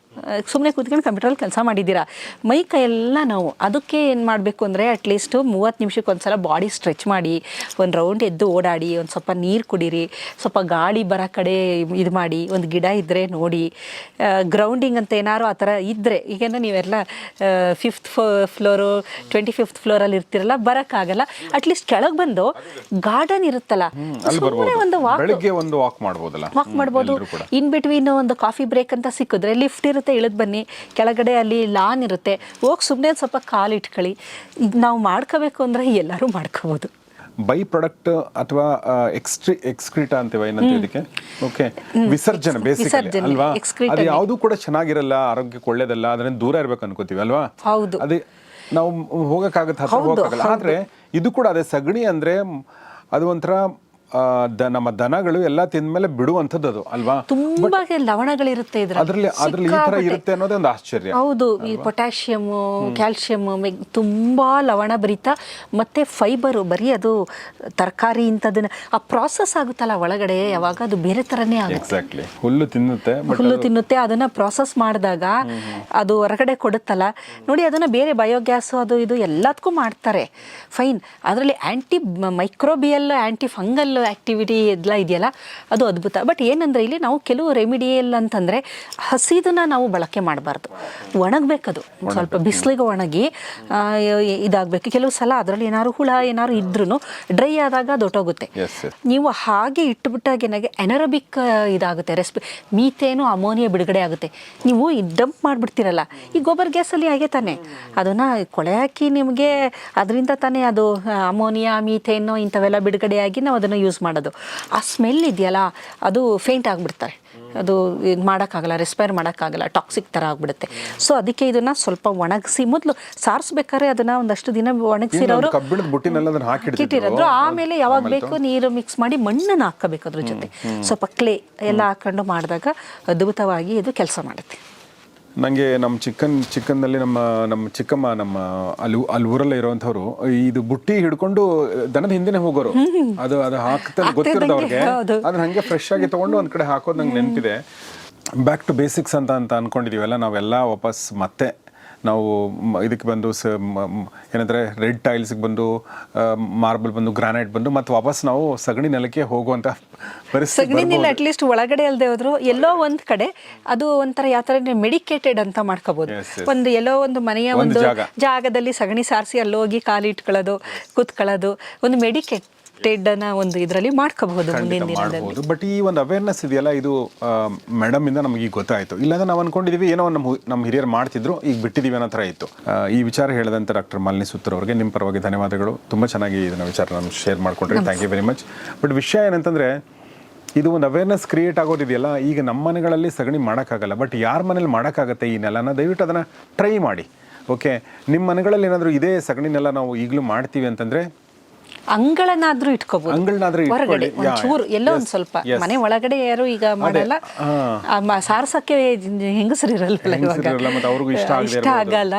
ಸುಮ್ಮನೆ ಕೂತ್ಕೊಂಡು ಕಂಪ್ಯೂಟ್ರಲ್ಲಿ ಕೆಲಸ ಮಾಡಿದ್ದೀರಾ? ಮೈ ಕೈಯೆಲ್ಲ ನಾವು. ಅದಕ್ಕೆ ಏನು ಮಾಡಬೇಕು ಅಂದರೆ ಅಟ್ಲೀಸ್ಟು ಮೂವತ್ತು ನಿಮಿಷಕ್ಕೆ ಒಂದ್ಸಲ ಬಾಡಿ ಸ್ಟ್ರೆಚ್ ಮಾಡಿ ಒಂದು ರೌಂಡ್ ಎದ್ದು ಓಡಾಡಿ ಒಂದು ಸ್ವಲ್ಪ ನೀರು ಕುಡೀರಿ ಸ್ವಲ್ಪ ಗಾಳಿ ಬರೋ ಕಡೆ ಇದು ಮಾಡಿ ಒಂದು ಗಿಡ ಇದ್ದರೆ ನೋಡಿ. ಗ್ರೌಂಡಿಂಗ್ ಅಂತ ಏನಾರು ಆ ಥರ ಇದ್ದರೆ ಈಗೇನ ನೀವೆಲ್ಲ ಫಿಫ್ತ್ ಫ್ಲೋರು ಟ್ವೆಂಟಿ ಫಿಫ್ತ್ ಫ್ಲೋರಲ್ಲಿ ಇರ್ತಿರಲ್ಲ ಬರೋಕ್ಕಾಗಲ್ಲ ಅಟ್ಲೀಸ್ಟ್ ಕೆಳಗೆ ಬಂದು ಗಾರ್ಡನ್ ಇರುತ್ತಲ್ಲ ಸುಮ್ಮನೆ ವಾಕ್ ಒಂದು ವಾಕ್ ಮಾಡ್ಬೋದಲ್ಲ. ವಾಕ್ ಮಾಡ್ಬೋದು. ಇನ್ ಬಿಟ್ವೀನ್ ಒಂದು ಕಾಫಿ ಬ್ರೇಕ್ ಅಂತ ಸಿಕ್ಕಿದ್ರೆ ಲಿಫ್ಟ್ ಇರುತ್ತೆ ಇಳಿದು ಬನ್ನಿ. ಕೆಳಗಡೆ ಅಲ್ಲಿ ಲಾನ್ ಇರುತ್ತೆ. ಹೋಗಿ ಸುಮ್ಮನೆ ಸ್ವಲ್ಪ ಕಾಲು ಇಟ್ಕೊಳ್ಳಿ. ಇದು ನಾವು ಮಾಡ್ಕೋಬೇಕು ಅಂದರೆ ಎಲ್ಲರೂ ಮಾಡ್ಕೋಬೋದು. ಬೈ ಪ್ರಾಡಕ್ಟ್ ಅಥವಾ ಎಕ್ಸ್ಟ್ರಿ ಎಕ್ಸ್ಕ್ರೀಟ ಅಂತೀವ ಏನಂತ ಇದಕ್ಕೆ? ಓಕೆ ವಿಸರ್ಜನೆ ಬೇಸಿಕಲಿ ಅಲ್ವಾ? ಅದು. ಯಾವುದು ಕೂಡ ಚೆನ್ನಾಗಿರಲ್ಲ ಆರೋಗ್ಯಕ್ಕೆ ಒಳ್ಳೇದಲ್ಲ ಅದನ್ನ ದೂರ ಇರ್ಬೇಕು ಅನ್ಕೋತೀವಿ ಅಲ್ವಾ? ಹೌದು. ಅದೇ ನಾವು ಹೋಗಕ್ಕಾಗತ್ತೆ ಹತ್ರ ಹೋಗಕ್ಕಾಗಲ್ಲ. ಆದ್ರೆ ಇದು ಕೂಡ ಅದೇ ಸಗಣಿ ಅಂದ್ರೆ ಅದು ಒಂಥರ ದ ನಮ್ಮ ದನಗಳು ಎಲ್ಲ ತಿಂದ್ಮೇಲೆ ಬಿಡುವಂಥದ್ದು ಅದು ಅಲ್ವಾ ತುಂಬಾ ಲವಣಗಳಿರುತ್ತೆ ಅದರಲ್ಲಿ ಅದರಲ್ಲಿ ಈ ತರ ಇರುತ್ತೆ ಅನ್ನೋದೇ ಒಂದು ಆಶ್ಚರ್ಯ ಹೌದು ಈ ಪೊಟ್ಯಾಷಿಯಮ್ ಕ್ಯಾಲ್ಶಿಯಮ್ ತುಂಬಾ ಲವಣ ಭರಿತ ಮತ್ತೆ ಫೈಬರ್ ಬರೀ ಅದು ತರಕಾರಿ ಇಂಥದನ್ನ ಆ ಪ್ರಾಸೆಸ್ ಆಗುತ್ತಲ್ಲ ಒಳಗಡೆ ಯಾವಾಗ ಅದು ಬೇರೆ ತರನೇ ಆಗುತ್ತೆ. ಎಕ್ಸಾಕ್ಟ್ಲಿ ಹುಲ್ಲು ತಿನ್ನುತ್ತೆ ಹುಲ್ಲು ತಿನ್ನುತ್ತೆ ಅದನ್ನ ಪ್ರಾಸೆಸ್ ಮಾಡಿದಾಗ ಅದು ಹೊರಗಡೆ ಕೊಡುತ್ತಲ್ಲ. ನೋಡಿ ಅದನ್ನ ಬೇರೆ ಬಯೋಗ್ಯಾಸ್ ಅದು ಇದು ಎಲ್ಲದಕ್ಕೂ ಮಾಡ್ತಾರೆ. ಫೈನ್ ಅದರಲ್ಲಿ anti microbial anti fungal activity ಎಲ್ಲ ಇದೆಯಲ್ಲ ಅದು ಅದ್ಭುತ. ಬಟ್ ಏನಂದರೆ ಇಲ್ಲಿ ನಾವು ಕೆಲವು ರೆಮಿಡಿಯಲ್ ಅಂತಂದರೆ ಹಸಿದನ್ನ ನಾವು ಬಳಕೆ ಮಾಡಬಾರ್ದು. ಒಣಗಬೇಕದು. ಸ್ವಲ್ಪ ಬಿಸಿಲಿಗೆ ಒಣಗಿ ಇದಾಗಬೇಕು. ಕೆಲವು ಸಲ ಅದರಲ್ಲಿ ಏನಾದ್ರು ಹುಳ ಏನಾದ್ರು ಇದ್ರೂ ಡ್ರೈ ಆದಾಗ ದೊಟ್ಟೋಗುತ್ತೆ. ನೀವು ಹಾಗೆ ಇಟ್ಟುಬಿಟ್ಟಾಗ ಏನಾಗೆ ಎನರಬಿಕ್ ಇದಾಗುತ್ತೆ. ರೆಸ್ಪಿ ಮೀತೇನು ಅಮೋನಿಯಾ ಬಿಡುಗಡೆ ಆಗುತ್ತೆ. ನೀವು ಡಂಪ್ ಮಾಡಿಬಿಡ್ತೀರಲ್ಲ ಈ ಗೊಬ್ಬರ ಗ್ಯಾಸಲ್ಲಿ ಹಾಗೆ ತಾನೆ. ಅದನ್ನ ಕೊಳೆ ಹಾಕಿ ನಿಮಗೆ ಅದರಿಂದ ತಾನೇ ಅದು ಅಮೋನಿಯಾ ಮೀಥೇನು ಇಂಥವೆಲ್ಲ ಬಿಡುಗಡೆಯಾಗಿ ನಾವು ಅದನ್ನು ಯೂಸ್ ಮಾಡೋದು. ಆ ಸ್ಮೆಲ್ ಇದೆಯಲ್ಲ ಅದು ಫೇಂಟ್ ಆಗಿಬಿಡ್ತಾರೆ ಅದು ಇದು ಮಾಡೋಕ್ಕಾಗಲ್ಲ ರೆಸ್ಪೈರ್ ಮಾಡೋಕ್ಕಾಗಲ್ಲ ಟಾಕ್ಸಿಕ್ ಥರ ಆಗಿಬಿಡುತ್ತೆ. ಸೊ ಅದಕ್ಕೆ ಇದನ್ನು ಸ್ವಲ್ಪ ಒಣಗಿಸಿ ಮೊದಲು ಸಾರಿಸ್ಬೇಕಾದ್ರೆ ಅದನ್ನು ಒಂದಷ್ಟು ದಿನ ಒಣಗಿಸಿರೋರು ಇಟ್ಟಿರೋದು ಆಮೇಲೆ ಯಾವಾಗ ಬೇಕು ನೀರು ಮಿಕ್ಸ್ ಮಾಡಿ ಮಣ್ಣನ್ನು ಹಾಕಬೇಕು ಅದ್ರ ಜೊತೆ. ಸ್ವಲ್ಪ ಕ್ಲೇ ಎಲ್ಲ ಹಾಕೊಂಡು ಮಾಡಿದಾಗ ಅದ್ಭುತವಾಗಿ ಇದು ಕೆಲಸ ಮಾಡುತ್ತೆ. ನನಗೆ ನಮ್ಮ ಚಿಕ್ಕನ್ ಚಿಕ್ಕನ್ನಲ್ಲಿ ನಮ್ಮ ನಮ್ಮ ಚಿಕ್ಕಮ್ಮ ನಮ್ಮ ಅಲ್ಲಿ ಅಲ್ಲಿ ಊರಲ್ಲೇ ಇರುವಂಥವ್ರು ಇದು ಬುಟ್ಟಿ ಹಿಡ್ಕೊಂಡು ದನದ ಹಿಂದೆ ಹೋಗೋರು. ಅದು ಅದು ಹಾಕ್ತಾ ಗೊತ್ತಿರೋದು ಅವ್ರಿಗೆ ಅದನ್ನ ಹಂಗೆ ಫ್ರೆಶ್ ಆಗಿ ತಗೊಂಡು ಒಂದ್ ಕಡೆ ಹಾಕೋದು ನಂಗೆ ನೆನಪಿದೆ. ಬ್ಯಾಕ್ ಟು ಬೇಸಿಕ್ಸ್ ಅಂತ ಅಂತ ಅನ್ಕೊಂಡಿದೀವಲ್ಲ ನಾವೆಲ್ಲ ವಾಪಸ್ ಮತ್ತೆ ನಾವು ಇದಕ್ಕೆ ಬಂದು ಸ ಏನಂದರೆ ರೆಡ್ ಟೈಲ್ಸ್ಗೆ ಬಂದು ಮಾರ್ಬಲ್ ಬಂದು ಗ್ರಾನೈಟ್ ಬಂದು ಮತ್ತು ವಾಪಸ್ ನಾವು ಸಗಣಿ ನೆಲಕ್ಕೆ ಹೋಗುವಂಥ ಪರಿಸ್ಥಿತಿ ಅಟ್ ಲೀಸ್ಟ್ ಅಟ್ಲೀಸ್ಟ್ ಒಳಗಡೆ ಅಲ್ಲದೆ ಹೋದ್ರು ಎಲ್ಲೋ ಒಂದ್ ಕಡೆ ಅದು ಒಂಥರ ಯಾವ ಥರ ಮೆಡಿಕೇಟೆಡ್ ಅಂತ yes. ಒಂದು ಎಲ್ಲೋ ಒಂದು ಮನೆಯ ಒಂದು ಒಂದು ಜಾಗ. ಜಾಗದಲ್ಲಿ ಸಗಣಿ ಸಾರಿಸಿ ಅಲ್ಲೋಗಿ ಕಾಲಿಟ್ಕೊಳ್ಳೋದು ಕೂತ್ಕೊಳ್ಳೋದು ಒಂದು ಮೆಡಿಕೇಟೆಡ್ ಅನ್ನ ಒಂದು ಇದರಲ್ಲಿ ಮಾಡ್ಕೋಬಹುದು ಮುಂದಿನ ದಿನದಲ್ಲಿ. ಬಟ್ ಈ ಒಂದು ಅವೇರ್ನೆಸ್ ಇದೆಯಲ್ಲ ಇದು ಮೇಡಮ್ ಇಂದ ನಮಗೆ ಈಗ ಗೊತ್ತಾಯ್ತು. ಇಲ್ಲಾಂದ್ರೆ ನಾವು ಅನ್ಕೊಂಡಿದೀವಿ ಏನೋ ನಮ್ಮ ನಮ್ಮ ಹಿರಿಯರು ಮಾಡ್ತಿದ್ರು ಈಗ ಬಿಟ್ಟಿದೀವಿ ಅನ್ನೋ ಥರ ಇತ್ತು. ಈ ವಿಚಾರ ಹೇಳಿದಂತ ಡಾಕ್ಟರ್ ಮಾಲಿನಿ ಸುತ್ತರ್ ಅವರಿಗೆ ನಿಮ್ಮ ಪರವಾಗಿ ಧನ್ಯವಾದಗಳು. ತುಂಬ ಚೆನ್ನಾಗಿ ಇದನ್ನ ವಿಚಾರ ನಾನು ಶೇರ್ ಮಾಡ್ಕೊಂಡ್ರೆ. Thank you very much but ವಿಷಯ ಏನಂತಂದ್ರೆ ಇದು ಒಂದು ಅವೇರ್ನೆಸ್ ಕ್ರಿಯೇಟ್ ಆಗೋದಿದೆಯಲ್ಲ ಈಗ ನಮ್ಮ ಮನೆಗಳಲ್ಲಿ ಸಗಣಿ ಮಾಡೋಕ್ಕಾಗಲ್ಲ. ಬಟ್ ಯಾರ ಮನೇಲಿ ಮಾಡೋಕ್ಕಾಗತ್ತೆ ಈ ನೆಲನ? ದಯವಿಟ್ಟು ಅದನ್ನು ಟ್ರೈ ಮಾಡಿ. ಓಕೆ ನಿಮ್ಮ ಮನೆಗಳಲ್ಲಿ ಏನಾದರೂ ಇದೇ ಸಗಣಿನೆಲ್ಲ ನಾವು ಈಗಲೂ ಮಾಡ್ತೀವಿ ಅಂತಂದರೆ ಅಂಗಳನಾದ್ರೂ ಇಟ್ಕೋಬಹುದು ಅಂಗಳನಾದ್ರೂ ಹೊರಗಡೆ ಒಂಚೂರು ಎಲ್ಲೋ ಒಂದ್ ಸ್ವಲ್ಪ ಮನೆ ಒಳಗಡೆ ಯಾರು ಈಗ ಮಾಡಲ್ಲ. ಸಾರ್ಸಕ್ಕೆ ಹೆಂಗಸರು ಇವಾಗ. ಇರಲ್ಲ, ಇಷ್ಟ ಆಗಲ್ಲ.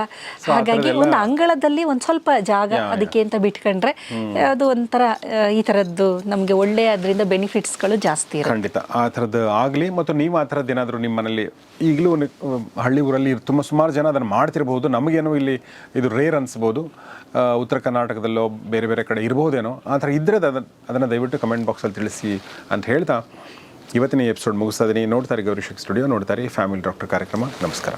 ಹಾಗಾಗಿ ಒಂದು ಅಂಗಳದಲ್ಲಿ ಒಂದ್ ಸ್ವಲ್ಪ ಜಾಗ. ಅದಕ್ಕೆ ಅಂತ ಬಿಟ್ಕೊಂಡ್ರೆ ಅದು ಒಂಥರ ಈ ತರದ್ದು ನಮ್ಗೆ ಒಳ್ಳೆ ಅದರಿಂದ ಬೆನಿಫಿಟ್ಸ್ಗಳು ಜಾಸ್ತಿ ಖಂಡಿತ. ಆ ತರದ್ದು ಆಗ್ಲಿ ಮತ್ತು ನೀವು ಆ ತರದ್ದು ಏನಾದರೂ ನಿಮ್ಮ ಮನೇಲಿ ಈಗಲೂ ಹಳ್ಳಿ ಊರಲ್ಲಿ ತುಂಬಾ ಸುಮಾರು ಜನ ಅದನ್ನ ಮಾಡ್ತಿರಬಹುದು ನಮಗೇನು ಇಲ್ಲಿ ಇದು ರೇರ್ ಅನಿಸ್ಬೋದು. ಆ, ಉತ್ತರ ಕರ್ನಾಟಕದಲ್ಲೋ ಬೇರೆ ಬೇರೆ ಕಡೆ ಇರ್ಬೋದೇನೋ, ಆ ಥರ ಇದ್ದರೆ ಅದನ್ನು ಅದನ್ನು ದಯವಿಟ್ಟು ಕಮೆಂಟ್ ಬಾಕ್ಸಲ್ಲಿ ತಿಳಿಸಿ ಅಂತ ಹೇಳ್ತಾ ಇವತ್ತಿನ ಎಪಿಸೋಡ್ ಮುಗಿಸ್ತಾ ಇದ್ದೀನಿ ನೋಡ್ತಾರೆ ಗೌರಿಶಕ್ ಸ್ಟುಡಿಯೋ ನೋಡ್ತಾರೆ ಫ್ಯಾಮಿಲಿ ಡಾಕ್ಟರ್ ಕಾರ್ಯಕ್ರಮ. ನಮಸ್ಕಾರ.